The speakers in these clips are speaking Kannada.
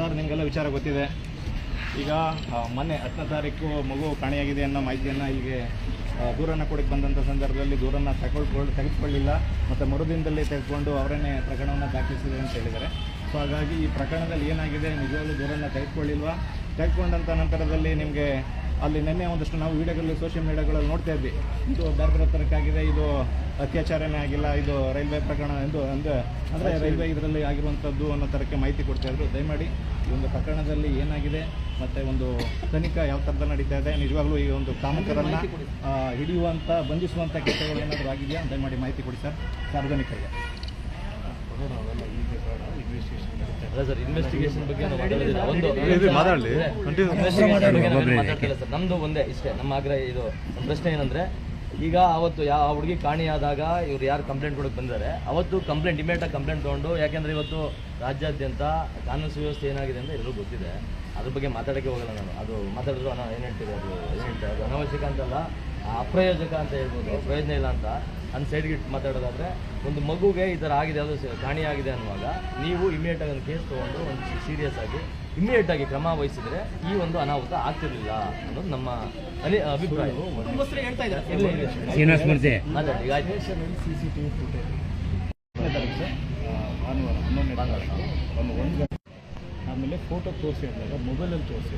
ಸರ್ ನಿಮಗೆಲ್ಲ ವಿಚಾರ ಗೊತ್ತಿದೆ. ಈಗ ಮೊನ್ನೆ ಹತ್ತನೇ ತಾರೀಕು ಮಗು ಕಾಣೆಯಾಗಿದೆ ಅನ್ನೋ ಮಾಹಿತಿಯನ್ನು ಆ, ದೂರನ್ನು ಕೊಡಕ್ಕೆ ಬಂದಂಥ ಸಂದರ್ಭದಲ್ಲಿ ದೂರನ್ನು ತಗೊಳ್ಕೊಂಡು ತೆಗೆದುಕೊಳ್ಳಿಲ್ಲ. ಮತ್ತು ಮರುದಿನದಲ್ಲಿ ತೆಗೆದುಕೊಂಡು ಅವರನ್ನೇ ಪ್ರಕರಣವನ್ನು ದಾಖಲಿಸಿದೆ ಅಂತ ಹೇಳಿದ್ದಾರೆ. ಸೊ ಹಾಗಾಗಿ ಈ ಪ್ರಕರಣದಲ್ಲಿ ಏನಾಗಿದೆ ನಿಜವಾಗಲೂ ದೂರನ್ನು ತೆಗೆದುಕೊಳ್ಳಿಲ್ವಾ? ತೆಗೆದುಕೊಂಡಂಥ ನಂತರದಲ್ಲಿ ನಿಮಗೆ ಅಲ್ಲಿ ನಿನ್ನೆ ಒಂದಷ್ಟು ನಾವು ವೀಡಿಯೋಗಳಲ್ಲಿ ಸೋಷಿಯಲ್ ಮೀಡಿಯಾಗಳಲ್ಲಿ ನೋಡ್ತಾ ಇದ್ವಿ. ಇದು ಬೇರೆ ಬೇರೆ ಥರಕ್ಕಾಗಿದೆ ಇದು ಅತ್ಯಾಚಾರನೇ ಆಗಿಲ್ಲ ಇದು ರೈಲ್ವೆ ಪ್ರಕರಣ ಎಂದು ಅಂದರೆ ಅಂದರೆ ರೈಲ್ವೆ ಇದರಲ್ಲಿ ಆಗಿರುವಂಥದ್ದು ಅನ್ನೋ ಥರಕ್ಕೆ ಮಾಹಿತಿ ಕೊಡ್ತಾ ಇದ್ರು. ದಯಮಾಡಿ ಈ ಒಂದು ಪ್ರಕರಣದಲ್ಲಿ ಏನಾಗಿದೆ ಮತ್ತು ಒಂದು ತನಿಖಾ ಯಾವ ಥರದ ನಡೀತಾ ಇದೆ ನಿಜವಾಗ್ಲೂ ಈ ಒಂದು ಕಾಮಕರನ್ನು ಹಿಡಿಯುವಂಥ ಬಂಧಿಸುವಂಥ ಕೆಲಸಗಳು ಏನಾದರೂ ಆಗಿದೆಯಾ? ದಯಮಾಡಿ ಮಾಹಿತಿ ಕೊಡಿ ಸರ್ ಸಾರ್ವಜನಿಕರಿಗೆ. ಅಲ್ಲ ಸರ್ ಇನ್ವೆಸ್ಟಿಗೇಷನ್ ಬಗ್ಗೆ ನಾವು ಮಾತಾಡೋದಿಲ್ಲ. ಒಂದು ಮಾತಾಡ್ಲಿ. ಬಗ್ಗೆ ಮಾತಾಡ್ತಿಲ್ಲ ಸರ್. ನಮ್ದು ಒಂದೇ ಇಷ್ಟೇ. ನಮ್ಮ ಆಗ್ರಹ ಇದು ನಮ್ಮ ಪ್ರಶ್ನೆ ಏನಂದ್ರೆ ಈಗ ಅವತ್ತು ಯಾವ ಆ ಹುಡುಗಿ ಕಾಣಿಯಾದಾಗ ಇವ್ರು ಯಾರು ಕಂಪ್ಲೇಂಟ್ ಕೊಡಕ್ಕೆ ಬಂದಿದ್ದಾರೆ? ಅವತ್ತು ಕಂಪ್ಲೇಂಟ್ ಇಮಿಡಿಯೇಟಾಗಿ ಕಂಪ್ಲೇಂಟ್ ತೊಗೊಂಡು ಯಾಕೆಂದ್ರೆ ಇವತ್ತು ರಾಜ್ಯಾದ್ಯಂತ ಕಾನೂನು ಸುವ್ಯವಸ್ಥೆ ಏನಾಗಿದೆ ಅಂತ ಎಲ್ಲರೂ ಗೊತ್ತಿದೆ. ಅದ್ರ ಬಗ್ಗೆ ಮಾತಾಡೋಕ್ಕೆ ಹೋಗಲ್ಲ ನಾನು. ಅದು ಮಾತಾಡಿದ್ರು ಏನು ಹೇಳ್ತೀವಿ ಅದು? ಏನು ಹೇಳ್ತಾರೆ? ಅದು ಅನಾವಶ್ಯಕ ಅಂತಲ್ಲ ಆ ಅಪ್ರಯೋಜಕ ಅಂತ ಹೇಳ್ಬೋದು. ಪ್ರಯೋಜನ ಇಲ್ಲ ಅಂತ. ನನ್ನ ಸೈಡ್ಗೆ ಇಟ್ಟು ಮಾತಾಡೋದಾದ್ರೆ ಒಂದು ಮಗುಗೆ ಈ ಥರ ಆಗಿದೆ ಅದು ಕಾಣಿಯಾಗಿದೆ ಅನ್ನುವಾಗ ನೀವು ಇಮಿಡಿಯೇಟಾಗಿ ಒಂದು ಕೇಸ್ ತೊಗೊಂಡು ಒಂದು ಸೀರಿಯಸ್ ಆಗಿ ಇಮಿಡಿಯೇಟ್ ಆಗಿ ಕ್ರಮ ವಹಿಸಿದ್ರೆ ಈ ಒಂದು ಅನಾಹುತ ಆಗ್ತಿರ್ಲಿಲ್ಲ ಅನ್ನೋದು ನಮ್ಮ ಅಲ್ಲಿ ಅಭಿಪ್ರಾಯ. ಭಾನುವಾರ ಒಂದು ಆಮೇಲೆ ಫೋಟೋ ತೋರಿಸಿ ಅಂದಾಗ ಮೊಬೈಲಲ್ಲಿ ತೋರಿಸಿ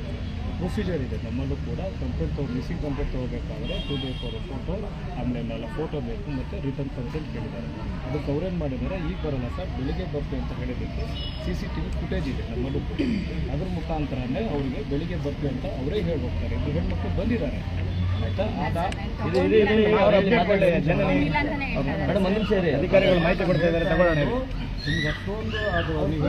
ಪ್ರೊಸೀಜರ್ ಇದೆ ನಮ್ಮಲ್ಲೂ ಕೂಡ ಕಂಪ್ಲೇಂಟ್ ತೊಗೊಂಡು ಮಿಸ್ಸಿಂಗ್ ಕಂಪ್ಲೇಂಟ್ ತೊಗೋಬೇಕಾದ್ರೆ ಟೂ ಬೇಕು ಅವರ ಫೋಟೋ ಆಮೇಲೆ ಎಲ್ಲ ಫೋಟೋ ಬೇಕು ಮತ್ತು ರಿಟರ್ನ್ ಕಂಪ್ಲೇಂಟ್ ಕೇಳಿದ್ದಾರೆ. ಅದಕ್ಕೆ ಅವ್ರೇನು ಮಾಡಿದ್ದಾರೆ ಈಗ ಬರೋಲ್ಲ ಸರ್ ಬೆಳಿಗ್ಗೆ ಬರ್ತೀವಿ ಅಂತ ಹೇಳಿದ್ದಕ್ಕೆ C C T V footage ಇದೆ ನಮ್ಮಲ್ಲೂ ಕೂಡ. ಅದ್ರ ಮುಖಾಂತರನೇ ಅವರಿಗೆ ಬೆಳಿಗ್ಗೆ ಬರ್ತೀವಿ ಅಂತ ಅವರೇ ಹೇಳ್ಬೋಗ್ತಾರೆ ಇಬ್ಬರು ಹೆಣ್ಮಕ್ಳು ಬಂದಿದ್ದಾರೆ. ಆಯಿತಾ? ಮೇಡಮ್ ಒಂದು ನಿಮಿಷ ಅಧಿಕಾರಿಗಳು ಮಾಹಿತಿ ಕೊಡ್ತಾ ಇದ್ದಾರೆ ತಗೊಳ್ಳೋಣ. ನಿಮ್ಗೆ ಅಷ್ಟೊಂದು ಅದು ನೀವು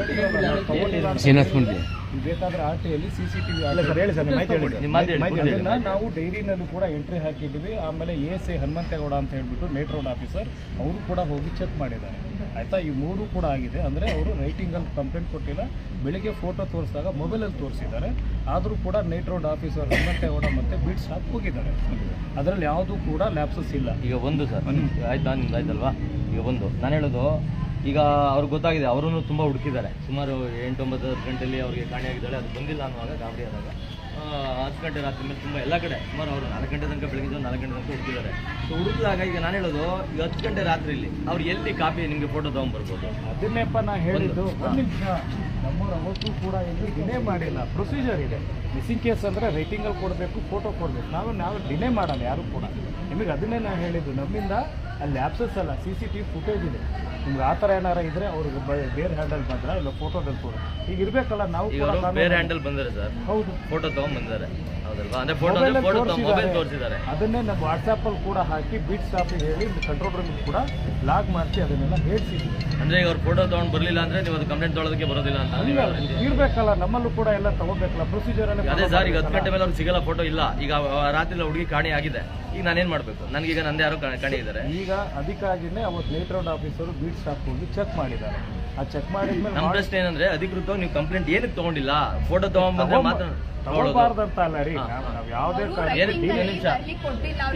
ಬೇಕಾದ್ರೆ ಆರ್ ಸಿ ಸಿ ಟಿ ವಿ ಅಲ್ಲ ಸರ್ ಹೇಳಿ ಸರ್ ಮಾಹಿತಿ ಹೇಳಿ ನಿಮ್ಮ ಮಾತು ಹೇಳಿ, ಮಾಹಿತಿ ಪೂರ್ತಿ ಅದನ್ನ ನಾವು ಡೈರಿನಲ್ಲೂ ಕೂಡ ಎಂಟ್ರಿ ಹಾಕಿದ್ವಿ ಆಮೇಲೆ ಎ ಎಸ್ ಎ ಹನುಮಂತೇಗೌಡ ಅಂತ ಹೇಳ್ಬಿಟ್ಟು ನೈಟ್ ರೋಡ್ ಆಫೀಸರ್ ಅವರು ಕೂಡ ಹೋಗಿ ಚೆಕ್ ಮಾಡಿದ್ದಾರೆ. ಆಯ್ತಾ? ಈ ಮೂರು ಕೂಡ ಆಗಿದೆ. ಅಂದರೆ ಅವರು ರೈಟಿಂಗಲ್ಲಿ ಕಂಪ್ಲೇಂಟ್ ಕೊಟ್ಟಿಲ್ಲ. ಬೆಳಿಗ್ಗೆ ಫೋಟೋ ತೋರಿಸಿದಾಗ ಮೊಬೈಲಲ್ಲಿ ತೋರಿಸಿದ್ದಾರೆ. ಆದರೂ ಕೂಡ ನೈಟ್ ರೋಡ್ ಆಫೀಸರ್ ಹನುಮಂತೇಗೌಡ ಮತ್ತೆ ಬೀಟ್ ಹಾಕಿ ಹೋಗಿದ್ದಾರೆ. ಅದರಲ್ಲಿ ಯಾವುದೂ ಕೂಡ ಲ್ಯಾಪ್ಸಸ್ ಇಲ್ಲ. ಈಗ ಒಂದು ಸರ್. ಆಯ್ತಾ ನಿಮ್ದು ಆಯ್ತಲ್ವಾ? ಈಗ ಒಂದು. ನಾನು ಹೇಳೋದು ಈಗ ಅವ್ರಿಗೆ ಗೊತ್ತಾಗಿದೆ ಅವರೂ ತುಂಬ ಹುಡುಕಿದ್ದಾರೆ. ಸುಮಾರು ಎಂಟು ಒಂಬತ್ತು ಹತ್ತು ಗಂಟೆಯಲ್ಲಿ ಅವ್ರಿಗೆ ಕಾಣೆಯಾಗಿದ್ದಾಳೆ. ಅದು ಬಂದಿಲ್ಲ ಅನ್ನುವಾಗ ಗಾಬರಿ ಆದಾಗ ಹತ್ತು ಗಂಟೆ ರಾತ್ರಿ ಮೇಲೆ ತುಂಬ ಎಲ್ಲ ಕಡೆ ಸುಮಾರು ಅವರು ನಾಲ್ಕು ಗಂಟೆ ತನಕ ಬೆಳಗ್ಗೆ ನಾಲ್ಕು ಗಂಟೆ ತನಕ ಹುಡುಕಿದ್ದಾರೆ. ಸೊ ಹುಡುಕಿದಾಗ ಈಗ ನಾನು ಹೇಳೋದು ಈಗ ಹತ್ತು ಗಂಟೆ ರಾತ್ರಿಯಲ್ಲಿ ಅವ್ರು ಎಲ್ಲಿ ಕಾಪಿ ನಿಮಗೆ ಫೋಟೋ ತೊಗೊಂಬರ್ಬೋದು ಅದನ್ನೇಪ್ಪ ನಾ ಹೇಳಿದ್ದು ಒಂದು ನಿಮಿಷ. ನಮ್ಮವ್ರು ಅವತ್ತು ಕೂಡ ಇದು ಡಿನೇ ಮಾಡಿಲ್ಲ. ಪ್ರೊಸೀಜರ್ ಇದೆ. ಮಿಸ್ಸಿಂಗ್ ಕೇಸ್ ಅಂದರೆ ರೈಟಿಂಗಲ್ಲಿ ಕೊಡಬೇಕು ಫೋಟೋ ಕೊಡಬೇಕು. ನಾವು ನಾವು ಡಿನೇ ಮಾಡಲ್ಲ ಯಾರು ಕೂಡ. ನಿಮಗೆ ಅದನ್ನೇ ನಾನು ಹೇಳಿದ್ದು. ನಮ್ಮಿಂದ ಅಲ್ಲಿ ಆ್ಯಪ್ಸಸ್ ಅಲ್ಲ C C T V footage ಇದೆ. ನಿಮ್ಗೆ ಆ ಥರ ಏನಾರ ಇದ್ರೆ ಅವ್ರಿಗೆ ಬೇರೆ ಹ್ಯಾಂಡಲ್ ಬಂದ್ರೆ ಇಲ್ಲ ಫೋಟೋದಲ್ಲಿ ಕೊಡು ಈಗ ಇರಬೇಕಲ್ಲ ನಾವು ಕೂಡ ಬೇರೆ ಹ್ಯಾಂಡಲ್ ಬಂದರೆ ಸರ್ ಹೌದು. ಫೋಟೋ ತೊಗೊಂಬಂದಿದ್ದಾರೆ. ಹೌದಲ್ವಾ? ಅಂದ್ರೆ ಫೋಟೋ ಅಂದ್ರೆ ಮೊಬೈಲಲ್ಲಿ ಫೋಟೋ ತೋರ್ಸಿದ್ದಾರೆ. ಮೊಬೈಲ್ ತೋರಿಸಿದ್ದಾರೆ. ಅದನ್ನೇ ನಮ್ಮ ವಾಟ್ಸಪ್ಪಲ್ಲಿ ಕೂಡ ಹಾಕಿ ಬೀಟ್ ಸ್ಟಾಪ್ ಹೇಳಿ ಕಂಟ್ರೋಲ್ ರೂಮ್ ಕೂಡ ಲಾಗ್ ಮಾಡಿಸಿ ಅದನ್ನೆಲ್ಲ ಹೇಳ್ಸಿದ್ವಿ ಅಂದ್ರೆ ಈಗ ಅವ್ರು ಫೋಟೋ ತಗೊಂಡ್ ಬರಲಿಲ್ಲ ಅಂದ್ರೆ ನೀವು ಅದು ಕಂಪ್ಲೇಂಟ್ ತೊಗೊಳೋದಕ್ಕೆ ಬರೋದಿಲ್ಲ ಅಂತ ನೀವು. ಇರ್ಬೇಕಲ್ಲ ನಮ್ಮಲ್ಲೂ ಕೂಡ ಎಲ್ಲ ತಗೋಬೇಕಲ್ಲ ಪ್ರೊಸೀಜರ್ ಅದೇ ಸರ್ ಈಗ ಹತ್ತು ಗಂಟೆ ಮೇಲೆ ಅವ್ರಿಗೆ ಸಿಗಲ್ಲ ಫೋಟೋ ಇಲ್ಲ. ಈಗ ಆ ರಾತ್ರಿ ಹುಡುಗಿ ಕಾಣಿ ಆಗಿದೆ. ಈಗ ನಾನೇನ್ ಮಾಡ್ಬೇಕು? ನನಗೀಗ ನಂದೇ ಯಾರೋ ಯಾರು ಕಾಣೆ ಇದ್ದಾರೆ. ಈಗ ಅದಕ್ಕಾಗಿನೇ ಅವತ್ತು late round officer beat staff ಹೋಗಿ ಚೆಕ್ ಮಾಡಿದ್ದಾರೆ. ಆ ಚೆಕ್ ಮಾಡಿದ್ಮೇಲೆ ನಮ್ಮ ಪ್ರಶ್ನೆ ಏನಂದ್ರೆ ಅಧಿಕೃತವಾಗಿ ನೀವು ಕಂಪ್ಲೇಂಟ್ ಏನಕ್ಕೆ ತಗೊಂಡಿಲ್ಲ? ಫೋಟೋ ತಗೊಂಡ್ಬಂದ್ರೆ ಮಾತ್ರ ತಗೊಳ್ಬಾರ್ದಂತ ಅಲ್ಲ ರೀ ನಾವು ನಾವು ಯಾವುದೇ ಕಾರಣ ಏನು ಈಗ ನಿಮಿಷ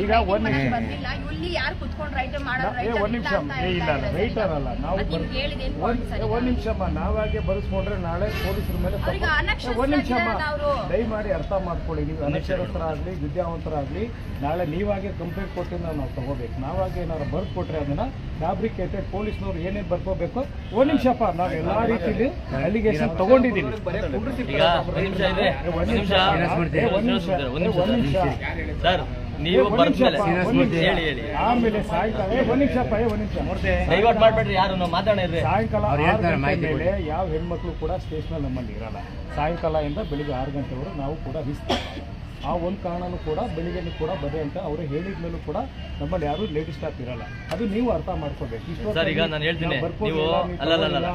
ಈಗ ಒಂದ್ ನಿಮಿಷ. ಒಂದ್ ನಿಮಿಷ. ಇಲ್ಲ ಅಲ್ಲ ರೈಟರ್ ಅಲ್ಲ ನಾವು ಒಂದ್ ನಿಮಿಷಮ್ಮ ನಾವಾಗೆ ಬರ್ಸ್ಕೊಂಡ್ರೆ ನಾಳೆ ಪೊಲೀಸರ ಮೇಲೆ ಒಂದ್ ನಿಮಿಷಮ್ಮ. ದಯಮಾಡಿ ಅರ್ಥ ಮಾಡ್ಕೊಳ್ಳಿ ನೀವು ವಿದ್ಯಾವಂತರ ವಿದ್ಯಾವಂತರಾಗ್ಲಿ ನಾಳೆ ನೀವಾಗೆ ಕಂಪ್ಲೇಂಟ್ ಕೊಟ್ಟಿಂದ ನಾವು ತಗೋಬೇಕು. ನಾವಾಗೆ ಏನಾದ್ರು ಬರ್ದು ಕೊಟ್ರೆ ಅದನ್ನ ಫ್ಯಾಬ್ರಿಕೇಟೆಡ್ ಪೊಲೀಸ್ನವ್ರು ಏನೇನು ಬರ್ಕೋಬೇಕು? ಒಂದ್ ನಿಮಿಷಪ್ಪ ನಾವು ಎಲ್ಲಾ ರೀತಿಲಿ ಅಲಿಗೇಷನ್ ತಗೊಂಡಿದ್ದೀವಿ ನಿಮಿಷ. ಇದೆ ನಿಮಿಷ. ಏ, ನಿಮಿಷ. ಒಂದ್ ನಿಮಿಷ ಒಂದ್ ನಿಮಿಷ. ಸರ್ ನೀವು. ಹೇಳಿ ಹೇಳಿ ಆಮೇಲೆ ಸಾಯಂಕಾಲ. ಒಂದ್ ಒಂದ್ ನಿಮಿಷ. ಮಾಡ್ಬೇಡ್ರಿ ಯಾರು ನಾವು ಇರ್ರಿ. ಸಾಯಂಕಾಲ ಮೇಲೆ ಯಾವ ಹೆಣ್ಮಕ್ಳು ಕೂಡ ಸ್ಟೇಷನಲ್ಲಿ ನಮ್ಮಲ್ಲಿ ಇರಲ್ಲ. ಸಾಯಂಕಾಲದಿಂದ ಬೆಳಿಗ್ಗೆ ಆರು ಗಂಟೆವರೆಗೂ ನಾವು ಕೂಡ ಹಿಸ್ತೀವಿ ಆ ಒಂದು ಕಾರಣನೂ ಕೂಡ ಬೆಳಿಗ್ಗೆನೂ ಕೂಡ ಬರೆ ಅಂತ ಅವರು ಹೇಳಿದ ಮೇಲೂ ಕೂಡ ನಮ್ಮಲ್ಲಿ ಯಾರು ಲೇಟ್ ಸ್ಟಾಪ್ ಇರಲ್ಲ. ಅದು ನೀವು ಅರ್ಥ ಮಾಡ್ಕೋಬೇಕು. ಸರ್ ಈಗ ನಾನು ಹೇಳ್ತೀನಿ. ನಾವು ಅಲ್ಲ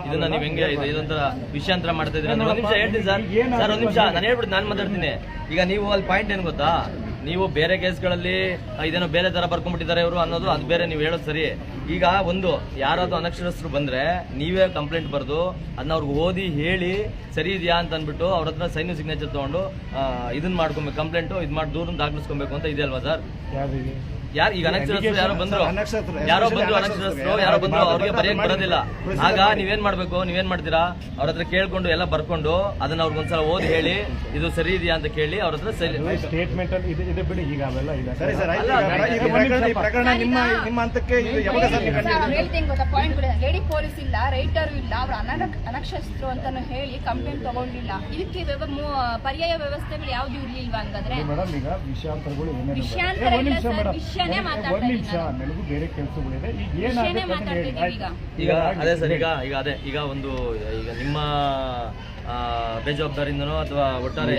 ಇದನ್ನ ನೀವು ಹೆಂಗೆ ಇದು ಇದೊಂಥರ ವಿಷಯಾಂತರ ಮಾಡ್ತಾ ಇದ್ದೀರಾ? ಒಂದ್ ನಿಮಿಷ ಹೇಳ್ತೀನಿ ಸರ್. ಸರ್ ಒಂದ್ ನಿಮಿಷ. ನಾನು ಹೇಳ್ಬಿಟ್ಟು ನಾನು ಮಾತಾಡ್ತೀನಿ. ಈಗ ನೀವು ಅಲ್ಲಿ ಪಾಯಿಂಟ್ ಏನು ಗೊತ್ತಾ? ನೀವು ಬೇರೆ ಕೇಸ್ಗಳಲ್ಲಿ ಇದೇನೋ ಬೇರೆ ಥರ ಬರ್ಕೊಂಡ್ಬಿಟ್ಟಿದ್ದಾರೆ ಇವರು ಅನ್ನೋದು ಅದು ಬೇರೆ, ನೀವು ಹೇಳೋದು ಸರಿ. ಈಗ ಒಂದು ಯಾರಾದ್ರೂ ಅನಕ್ಷರಸ್ಥರು ಬಂದ್ರೆ ನೀವೇ ಕಂಪ್ಲೇಂಟ್ ಬರೆದು ಅದನ್ನ ಅವ್ರಿಗೆ ಓದಿ ಹೇಳಿ ಸರಿ ಇದೆಯಾ ಅಂತ ಅಂದ್ಬಿಟ್ಟು ಅವ್ರ ಹತ್ರ ಸೈನ್ ಸಿಗ್ನೇಚರ್ ತಗೊಂಡು ಇದನ್ನ ಮಾಡ್ಕೊಬೇಕು ಕಂಪ್ಲೇಂಟು ಇದು ಮಾಡಿ ದೂರನ್ನ ದಾಖಲಿಸ್ಕೊಬೇಕು ಅಂತ ಇದೆ ಅಲ್ವಾ ಸರ್? ಯಾರು ಈಗ ಅನಕ್ಷರಸ್ಥರು ಯಾರೋ ಬಂದ್ರು. ಯಾರೋ ಬಂದ್ರು ಅನಕ್ಷರಸ್ಥರು, ಯಾರೋ ಬಂದ್ರು ಅವ್ರಿಗೆ ಬರೆಯಕ್ ಬರೋದಿಲ್ಲ. ಆಗ. ನೀವೇನ್ ಮಾಡ್ಬೇಕು? ನೀವೇನ್ ಮಾಡ್ತೀರಾ? ಅವ್ರ ಹತ್ರ ಕೇಳ್ಕೊಂಡು ಎಲ್ಲ ಬರ್ಕೊಂಡು ಅದನ್ನ ಅವ್ರಿಗೊಂದ್ಸಲ ಓದಿ ಹೇಳಿ ಇದು ಸರಿ ಇದೆಯಾ ಅಂತ ಕೇಳಿ ಅವ್ರ ಹತ್ರ ಸರಿ ಸ್ಟೇಟ್ಮೆಂಟ್ ಅಲ್ಲಿ ಇದೆ ಇದೆ ಬಿಡಿ ಈಗ ಅವೆಲ್ಲ ಇಲ್ಲ ಸರಿ. ಸರ್ ಈ ಪ್ರಕರಣ ನಿಮ್ಮ ನಿಮ್ಮ ಹಂತಕ್ಕೆ ಇದು ಯಾವಾಗ ಸರ್ ಹೇಳ್ತೀನಿ ಗೊತ್ತಾ? ಪಾಯಿಂಟ್ ಲೇಡಿ ಪೊಲೀಸ್ ಇಲ್ಲ ರೈಟರು ಇಲ್ಲ ಅವ್ರು ಅನಕ್ಷ ಅನಕ್ಷರಸ್ಥರು ಅಂತಾನು ಹೇಳಿ ಕಂಪ್ಲೇಂಟ್ ತಗೊಂಡಿಲ್ಲ. ಇದಕ್ಕೆ ಪರ್ಯಾಯ ವ್ಯವಸ್ಥೆಗಳು ಯಾವ್ದು ಇರ್ಲಿಲ್ವಾ ಹಂಗಾದ್ರೆ? ಮೇಡಮ್ ಈಗ ವಿಷಯಾಂತರಗಳು ಏನೇನು ವಿಷಯಾಂತರ ಇಲ್ಲ ಸರ್, ಮೇಡಮ್ ವಿಷಯನೇ ಮಾತಾಡ್ತಾ ಒಂದ್ ನಿಮಿಷ ಇದ್ದೀನಿ ನನಗೂ ಬೇರೆ ಕೆಲಸಗಳಿದೆ. ಈಗ ಏನಾಗುತ್ತೆ ಈಗ. ಈಗ ಅದೇ ಸರ್ ಈಗ ಈಗ ಅದೇ ಈಗ ಒಂದು ಈಗ ನಿಮ್ಮ ಬೇಜವಾಬ್ದಾರಿಯಿಂದನೋ ಅಥವಾ ಒಟ್ಟಾರೆ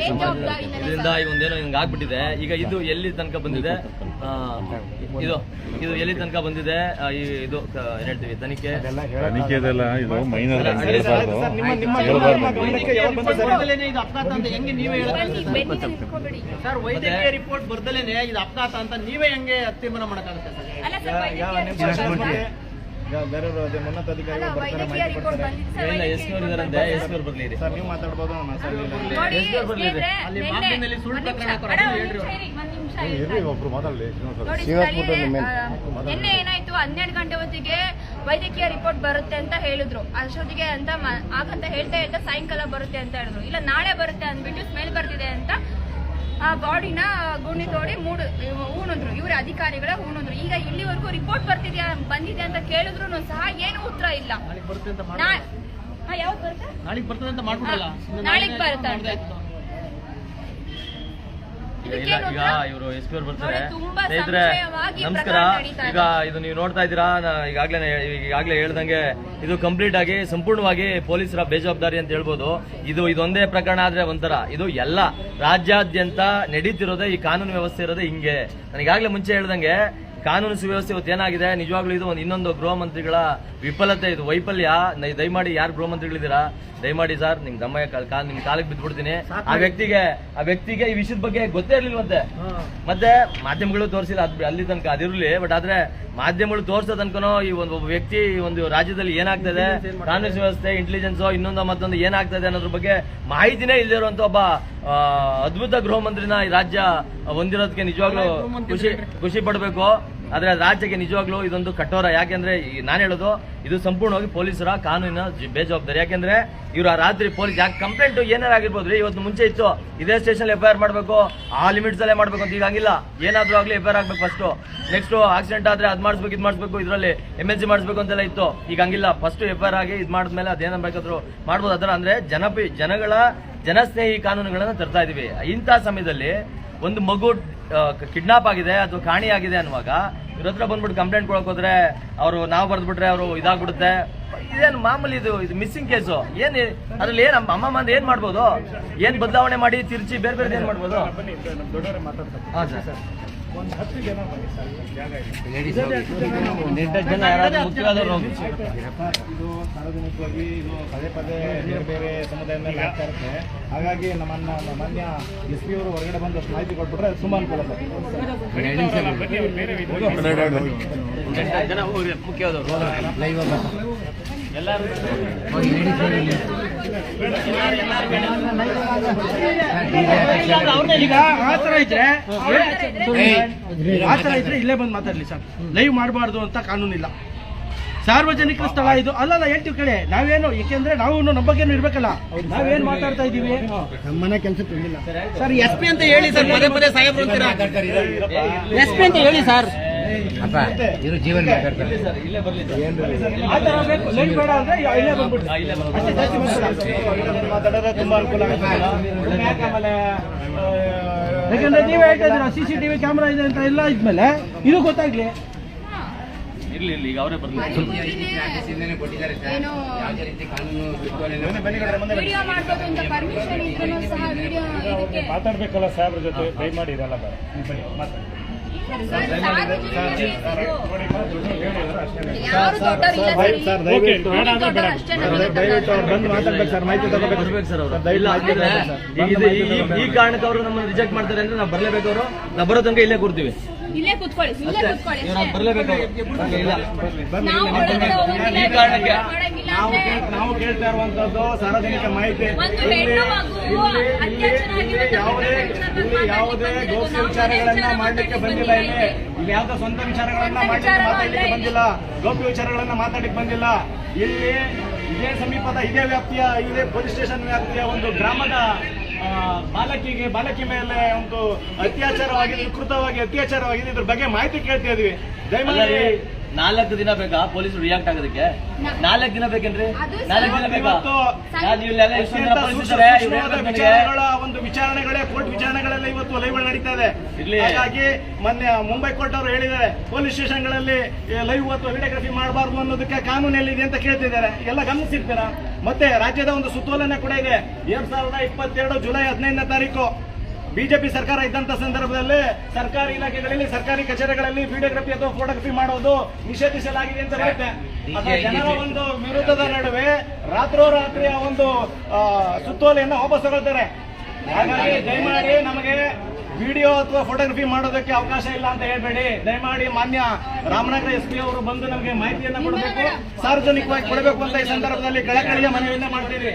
ಇದರಿಂದ ಈ ಒಂದೇನೋ ಹಿಂಗೆ ಆಗ್ಬಿಟ್ಟಿದೆ. ಈಗ ಇದು ಎಲ್ಲಿ ತನಕ ಬಂದಿದೆ? ಇದು ಇದು ಎಲ್ಲಿ ತನಕ ಬಂದಿದೆ? ಈ ಇದು ಏನ್ ಹೇಳ್ತೀವಿ ತನಿಖೆ? ಸರ್, ವೈದ್ಯಕೀಯ ರಿಪೋರ್ಟ್ ಬರ್ದಲೇನೆ ಇದು ಅಪಘಾತ ಅಂತ ನೀವೇ ಹೆಂಗೆ ತೀರ್ಮಾನ ಮಾಡಕ್ಕಾಗುತ್ತೆ ಬೇರೆಯವರು ಅದೇ ಉನ್ನತ ಅಲ್ಲ, ಅಧಿಕಾರಿಗಳು ಬರ್ತಾರೆ ವೈದ್ಯಕೀಯ ಮಾಹಿತಿ ರಿಪೋರ್ಟ್ ಕೊಡ್ತಾರೆ. ಬಂದಿದೆ. ಸರ್, ಇಲ್ಲ ವೈದ್ಯಕೀಯ ಎಸ್ ಪಿ ಇದಾರಂತೆ ಎಸ್ ಪಿ ಬರ್ಲಿ ಸರ್ ನೀವು ಮಾತಾಡ್ಬೋದು ನಾನು ಸರ್ ಇಲ್ಲ. ನೋಡಿ, ಎಸ್ ಪಿ ಅವ್ರು ಅಲ್ಲಿ ನಿನ್ನೆ- ಸುಳ್ಳು ಪ್ರಕರಣ ಹೇಳ್ರಿ. ಇರ್ರಿ ಒಬ್ರು ಮಾತಾಡಲಿ ಏನಾಯ್ತು? ಹನ್ನೆರಡು ಗಂಟೆ ಹೊತ್ತಿಗೆ ವೈದ್ಯಕೀಯ ರಿಪೋರ್ಟ್ ಬರುತ್ತೆ ಅಂತ ಹೇಳಿದ್ರು. ಅಷ್ಟೊತ್ತಿಗೆ ಅಂತ ಮ- ಆಗಂತ ಹೇಳ್ತಾ ಹೇಳ್ತಾ ಸಾಯಂಕಾಲ ಬರುತ್ತೆ ಅಂತ ಹೇಳಿದ್ರು. ಇಲ್ಲ ನಾಳೆ ಬರುತ್ತೆ ಅಂದ್ಬಿಟ್ಟು ಸ್ಮೆಲ್ ಬರ್ತಿದೆ ಅಂತ ಆ ಬಾಡಿನ ಗುಣಿ ತೋಡಿ ಮೂಡು ಹೂಣಿದ್ರು. ಇವ್ರ ಅಧಿಕಾರಿಗಳ ಹೂಣಿದ್ರು. ಈಗ ಇಲ್ಲಿವರೆಗೂ ರಿಪೋರ್ಟ್ ಬರ್ತಿದ್ಯಾ ಬಂದಿದೆ ಅಂತ ಕೇಳಿದ್ರು ಸಹ ಏನು ಉತ್ತರ ಇಲ್ಲ. ನಾಳೆಗೆ ಬರ್ತದೆ ಅಂತ ಮಾಡ್ಬಿಡಲ್ಲ ನಾಳೆಗೆ ಬರ್ತಾ ಇಲ್ಲ ಈಗ? ಇವರು ಎಸ್ ಪಿ ಅವ್ರು ಬರ್ತಾರೆ. ಸ್ನೇಹಿತರೆ ನಮಸ್ಕಾರ. ಈಗ ಇದು. ನೀವು ನೋಡ್ತಾ ಇದ್ದೀರಾ? ಈಗಾಗ್ಲೇ ಈಗಾಗಲೇ ಹೇಳ್ದಂಗೆ ಇದು ಕಂಪ್ಲೀಟ್ ಆಗಿ ಸಂಪೂರ್ಣವಾಗಿ ಪೊಲೀಸರ ಬೇಜವಾಬ್ದಾರಿ ಅಂತ ಹೇಳ್ಬೋದು. ಇದು ಇದೊಂದೇ ಪ್ರಕರಣ ಆದ್ರೆ ಒಂಥರ. ಇದು ಎಲ್ಲ ರಾಜ್ಯಾದ್ಯಂತ ನಡೀತಿರೋದೇ ಈ ಕಾನೂನು ವ್ಯವಸ್ಥೆ ಇರೋದೇ ಹಿಂಗೆ. ನನಗಾಗ್ಲೇ ಮುಂಚೆ ಹೇಳ್ದಂಗೆ ಕಾನೂನು ಸುವ್ಯವಸ್ಥೆ ಇವತ್ತು ಏನಾಗಿದೆ? ನಿಜವಾಗ್ಲೂ ಇದು ಒಂದು ಇನ್ನೊಂದು ಗೃಹ ಮಂತ್ರಿಗಳ ವಿಫಲತೆ ಇದು ವೈಫಲ್ಯ. ದಯಮಾಡಿ ಯಾರು ಗೃಹ ಮಂತ್ರಿಗಳಿದ್ದೀರಾ? ದಯಮಾಡಿ ಸರ್ ನಿಮ್ ಗಮ್ಮ ನಿಮ್ ಕಾಲಿಗೆ ಬಿದ್ದ್ಬಿಡ್ತೀನಿ. ಆ ವ್ಯಕ್ತಿಗೆ ಆ ವ್ಯಕ್ತಿಗೆ ಈ ವಿಷಯದ ಬಗ್ಗೆ ಗೊತ್ತೇ ಇರ್ಲಿಲ್ವಂತೆ ಮತ್ತೆ. ಮಾಧ್ಯಮಗಳು ತೋರಿಸಿಲ್ಲ ಅದ್ ಅಲ್ಲಿ ತನಕ ಅದಿರ್ಲಿ ಬಟ್ ಆದ್ರೆ ಮಾಧ್ಯಮಗಳು ತೋರ್ಸೋ ತನಕನೋ ಈ ಒಂದು ಒಬ್ಬ ವ್ಯಕ್ತಿ ಒಂದು ರಾಜ್ಯದಲ್ಲಿ ಏನಾಗ್ತದೆ? ಕಾನೂನು ವ್ಯವಸ್ಥೆ ಇಂಟೆಲಿಜೆನ್ಸ್ ಇನ್ನೊಂದು ಮತ್ತೊಂದು ಏನಾಗ್ತದೆ ಅನ್ನೋದ್ರ ಬಗ್ಗೆ ಮಾಹಿತಿನೇ ಇಲ್ಲದೆ ಇರುವಂತ ಒಬ್ಬ ಅದ್ಭುತ ಗೃಹ ಮಂತ್ರಿನ ಈ ರಾಜ್ಯ ಹೊಂದಿರೋದಕ್ಕೆ ನಿಜವಾಗ್ಲೂ ಖುಷಿ ಖುಷಿ ಪಡಬೇಕು. ಆದ್ರೆ ರಾಜ್ಯಕ್ಕೆ ನಿಜವಾಗ್ಲೂ ಇದೊಂದು ಕಠೋರ. ಯಾಕೆಂದ್ರೆ ನಾನು ಹೇಳೋದು, ಇದು ಸಂಪೂರ್ಣವಾಗಿ ಪೊಲೀಸರ ಕಾನೂನಿನ ಬೇಜವಾಬ್ದಾರಿ. ಯಾಕೆಂದ್ರೆ ಇವರು ಆ ರಾತ್ರಿ ಪೊಲೀಸ್ ಯಾಕೆ ಕಂಪ್ಲೇಂಟ್ ಏನಾರು ಆಗಿರ್ಬೋದು ರೀ ಇವತ್ತು ಮುಂಚೆ ಇತ್ತು. ಇದೇ ಸ್ಟೇಷನ್ ಎಫ್ ಐ ಆರ್ ಮಾಡಬೇಕು. ಆ ಲಿಮಿಟ್ಸ್ ಅಲ್ಲೇ ಮಾಡ್ಬೇಕು ಅಂತ ಈಗ ಹಂಗಿಲ್ಲ. ಏನಾದ್ರೂ ಆಗ್ಲಿ ಎಫ್ ಐ ಆರ್ ಆಗ್ಬೇಕು ಫಸ್ಟ್ ನೆಕ್ಸ್ಟ್ ಆಕ್ಸಿಡೆಂಟ್ ಆದ್ರೆ ಅದ್ ಮಾಡಿಸ್ಬೇಕು, ಇದು ಮಾಡಿಸ್ಬೇಕು, ಇದರಲ್ಲಿ ಎಂ ಎಲ್ ಸಿ ಮಾಡಿಸ್ಬೇಕು ಅಂತೆಲ್ಲ ಇತ್ತು. ಈಗ ಹಂಗಿಲ್ಲ. ಫಸ್ಟ್ ಎಫ್ ಐ ಆಗಿ ಇದು ಮಾಡಿದ್ಮೇಲೆ ಅದೇನ ಬೇಕಾದ್ರು ಮಾಡ್ಬೋದು. ಅದರ ಅಂದ್ರೆ ಜನಪಿ ಜನಗಳ ಜನಸ್ನೇಹಿ ಕಾನೂನುಗಳನ್ನು ತರ್ತಾ ಇದೀವಿ. ಇಂಥ ಸಮಯದಲ್ಲಿ ಒಂದು ಮಗು ಕಿಡ್ನಾಪ್ ಆಗಿದೆ ಅಥವಾ ಕಾಣಿಯಾಗಿದೆ ಅನ್ನುವಾಗ ಇವ್ರ ಹತ್ರ ಬಂದ್ಬಿಟ್ಟು ಕಂಪ್ಲೇಂಟ್ ಕೊಡಕ್ ಹೋದ್ರೆ ಅವರು ನಾವು ಬರ್ದ್ಬಿಟ್ರೆ ಅವರು ಇದಾಗ್ಬಿಡುತ್ತೆ. ಇದೇನು ಮಾಮೂಲಿ ಇದು ಇದು ಮಿಸ್ಸಿಂಗ್ ಕೇಸು ಏನ್ ಅದ್ರಲ್ಲಿ ಏನ್ ಅಮ್ಮ ಅಂದ್ರೆ ಮಂದಿ ಏನ್ ಮಾಡ್ಬೋದು? ಏನ್ ಬದಲಾವಣೆ ಮಾಡಿ ತಿರ್ಚಿ ಬೇರೆ ಬೇರೆ ಏನ್ ಮಾಡ್ಬೋದು? ಸರ್. ಒಂದು ಹತ್ತು ಜನ ಬನ್ನಿ ಸರ್ ಜಾಗ ಇದೆ. ಸಾರ್ವಜನಿಕವಾಗಿ ಇದು ಪದೇ ಪದೇ ಬೇರೆ ಬೇರೆ ಸಮುದಾಯದ ಮೇಲೆ ಆಗ್ತಾ ಇರುತ್ತೆ. ಹಾಗಾಗಿ ನಮ್ಮನ್ನ ನಮ್ಮ ಮಾನ್ಯ ಎಸ್ ಪಿ ಅವರು ಹೊರಗಡೆ ಬಂದು ಅಷ್ಟು ಮಾಹಿತಿ ಕೊಟ್ಬಿಟ್ರೆ ತುಂಬಾ ಅನುಕೂಲ ಸರ್ ಎಲ್ಲರೂ ಈಗ ಆ ಥರ ಇದ್ರೆ ಆ ಥರ ಇದ್ರೆ ಇಲ್ಲೇ ಬಂದು ಮಾತಾಡ್ಲಿ ಸರ್. ಲೈವ್ ಮಾಡಬಾರ್ದು ಅಂತ ಕಾನೂನಿಲ್ಲ. ಸಾರ್ವಜನಿಕ ಸ್ಥಳ ಇದು. ಅಲ್ಲಲ್ಲ ಹೇಳ್ತೀವಿ ಕಡೆ ನಾವೇನು ಏಕೆಂದ್ರೆ ನಾವು ನಮ್ಮ ಬಗ್ಗೆನೂ ಇರ್ಬೇಕಲ್ಲ. ನಾವೇನ್ ಮಾತಾಡ್ತಾ ಇದೀವಿ ನಮ್ಮನೆ ಕೆಲಸ ಸರ್ ಎಸ್ ಪಿ ಅಂತ ಹೇಳಿ ಸರ್ ಪದೇ ಪದೇ ಸಾಹೇಬ್ರು ಅಂತೀರಾ? ಎಸ್ ಪಿ ಅಂತ ಹೇಳಿ ಸರ್. ಇರ್ಲಿ ಸರ್ ಜೀವನ ಮಾತಾಡಿದ್ರೆ ತುಂಬಾ ಅನುಕೂಲ ಯಾಕಂದ್ರೆ ನೀವ್ ಹೇಳ್ತಾ ಇದ್ದೀರಾ ಸಿ ಸಿ ಟಿವಿ ಕ್ಯಾಮ್ರಾ ಇದೆ ಅಂತ ಎಲ್ಲ ಇದ್ಮೇಲೆ ಇದು ಗೊತ್ತಾಗ್ಲಿ? ಇರ್ಲಿ ಇರ್ಲಿ ಈಗ ಅವರೇ ಬರ್ಲಿ. ಮಾತಾಡ್ಬೇಕಲ್ಲ ಸಾಹೇಬ್ರ ಜೊತೆ ಟ್ರೈ ಮಾಡಿರಲ್ಲ ಬೇಡ. ಮಾತಾಡಿ. ಈ- ಕಾರಣಕ್ಕೆ ಅವರು ನಮ್ಮನ್ನು ರಿಜೆಕ್ಟ್ ಮಾಡ್ತಾರೆ ಅಂದ್ರೆ ನಾವು ಬರ್ಲೇಬೇಕು ಅವರು ನಾವು ಬರೋ ತನಕ ಇಲ್ಲೇ ಕೂರ್ತೀವಿ ಇಲ್ಲೇ ಕೂತ್ಕೊಳ್ಳಿ ಇಲ್ಲೇ ಕೂತ್ಕೊಳ್ಳಿ. ಬರ್ಲೇಬೇಕು ಈ ಕಾರಣಕ್ಕೆ ನಾವು ಕೇಳ್ತಾ ಇರುವಂತದ್ದು ಸಾರ್ವಜನಿಕ ಮಾಹಿತಿ ಯಾವುದೇ ಇಲ್ಲಿ ಯಾವುದೇ ಗೌಪ್ಯ ವಿಚಾರಗಳನ್ನ ಮಾಡ್ಲಿಕ್ಕೆ ಬಂದಿಲ್ಲ ಇಲ್ಲಿ. ಇಲ್ಲಿ ಯಾವುದೇ ಸ್ವಂತ ವಿಚಾರಗಳನ್ನ ಮಾಡ್ಲಿಕ್ಕೆ ಮಾತಾಡ್ಲಿಕ್ಕೆ ಬಂದಿಲ್ಲ. ಗೌಪ್ಯ ವಿಚಾರಗಳನ್ನ ಮಾತಾಡ್ಲಿಕ್ಕೆ ಬಂದಿಲ್ಲ. ಇಲ್ಲಿ ಇದೇ ಸಮೀಪದ ಇದೇ ವ್ಯಾಪ್ತಿಯ ಇದೇ ಪೊಲೀಸ್ ಸ್ಟೇಷನ್ ವ್ಯಾಪ್ತಿಯ ಒಂದು ಗ್ರಾಮದ ಬಾಲಕಿಗೆ ಬಾಲಕಿ ಮೇಲೆ ಒಂದು ಅತ್ಯಾಚಾರವಾಗಿದೆ ಕೃತವಾಗಿ ಅತ್ಯಾಚಾರವಾಗಿದೆ. ಇದ್ರ ಬಗ್ಗೆ ಮಾಹಿತಿ ಕೇಳ್ತಾ ಇದೀವಿ. ದಯಮಾಡಿ ನಾಲ್ಕು ದಿನ ಬೇಕಾ? ಪೊಲೀಸರು ರಿಯಾಕ್ಟ್ ಆಗೋದಕ್ಕೆ? ನಾಲ್ಕು ದಿನ ಬೇಕೇನ್ರಿ? ನಾಲ್ಕು ದಿನ ಬೇಕಾ? ಒಂದು ವಿಚಾರಣೆಗಳೇ ಕೋರ್ಟ್ ವಿಚಾರಣೆಗಳೆಲ್ಲ ಇವತ್ತು ಲೈವ್ ನಡೀತಾ ಇದೆ. ಹಾಗಾಗಿ ಮೊನ್ನೆ ಮುಂಬೈ ಕೋರ್ಟ್ ಅವರು ಹೇಳಿದ್ದಾರೆ ಪೊಲೀಸ್ ಸ್ಟೇಷನ್ಗಳಲ್ಲಿ ಲೈವ್ ಅಥವಾ ವಿಡಿಯೋಗ್ರಫಿ ಮಾಡಬಾರ್ದು ಅನ್ನೋದಕ್ಕೆ ಕಾನೂನು ಎಲ್ಲಿದೆ ಅಂತ ಕೇಳ್ತಿದ್ದಾರೆ. ಎಲ್ಲ ಗಮನಿಸಿರ್ತೀರಾ? ಮತ್ತೆ ರಾಜ್ಯದ ಒಂದು ಸುತ್ತೋಲನೆ ಕೂಡ ಇದೆ. ಎರಡ್ ಸಾವಿರದ ಇಪ್ಪತ್ತೆರಡು ಜುಲೈ ಹದಿನೈದನೇ ತಾರೀಕು. ಬಿಜೆಪಿ ಸರ್ಕಾರ ಇದ್ದಂತ ಸಂದರ್ಭದಲ್ಲಿ ಸರ್ಕಾರಿ ಇಲಾಖೆಗಳಲ್ಲಿ ಸರ್ಕಾರಿ ಕಚೇರಿಗಳಲ್ಲಿ ವಿಡಿಯೋಗ್ರಫಿ ಅಥವಾ ಫೋಟೋಗ್ರಫಿ ಮಾಡೋದು ನಿಷೇಧಿಸಲಾಗಿದೆ ಅಂತ ಹೇಳುತ್ತೆ. ಅಥವಾ ಜನರ ಒಂದು ವಿರುದ್ಧದ ನಡುವೆ ರಾತ್ರೋರಾತ್ರಿ ಆ ಒಂದು ಸುತ್ತೋಲೆಯನ್ನು ವಾಪಸ್ ತಗೊಳ್ತಾರೆ. ಹಾಗಾಗಿ ದಯಮಾಡಿ ನಮಗೆ ವಿಡಿಯೋ ಅಥವಾ ಫೋಟೋಗ್ರಫಿ ಮಾಡೋದಕ್ಕೆ ಅವಕಾಶ ಇಲ್ಲ ಅಂತ ಹೇಳ್ಬೇಡಿ. ದಯಮಾಡಿ ಮಾನ್ಯ ರಾಮನಗರ ಎಸ್ ಪಿ ಅವರು ಬಂದು ನಮಗೆ ಮಾಹಿತಿಯನ್ನ ಕೊಡಬೇಕು. ಸಾರ್ವಜನಿಕವಾಗಿ ಕೊಡಬೇಕು ಅಂತ ಈ ಸಂದರ್ಭದಲ್ಲಿ ಕಳಕಳಿಯ ಮನವಿಯನ್ನ ಮಾಡ್ತೀವಿ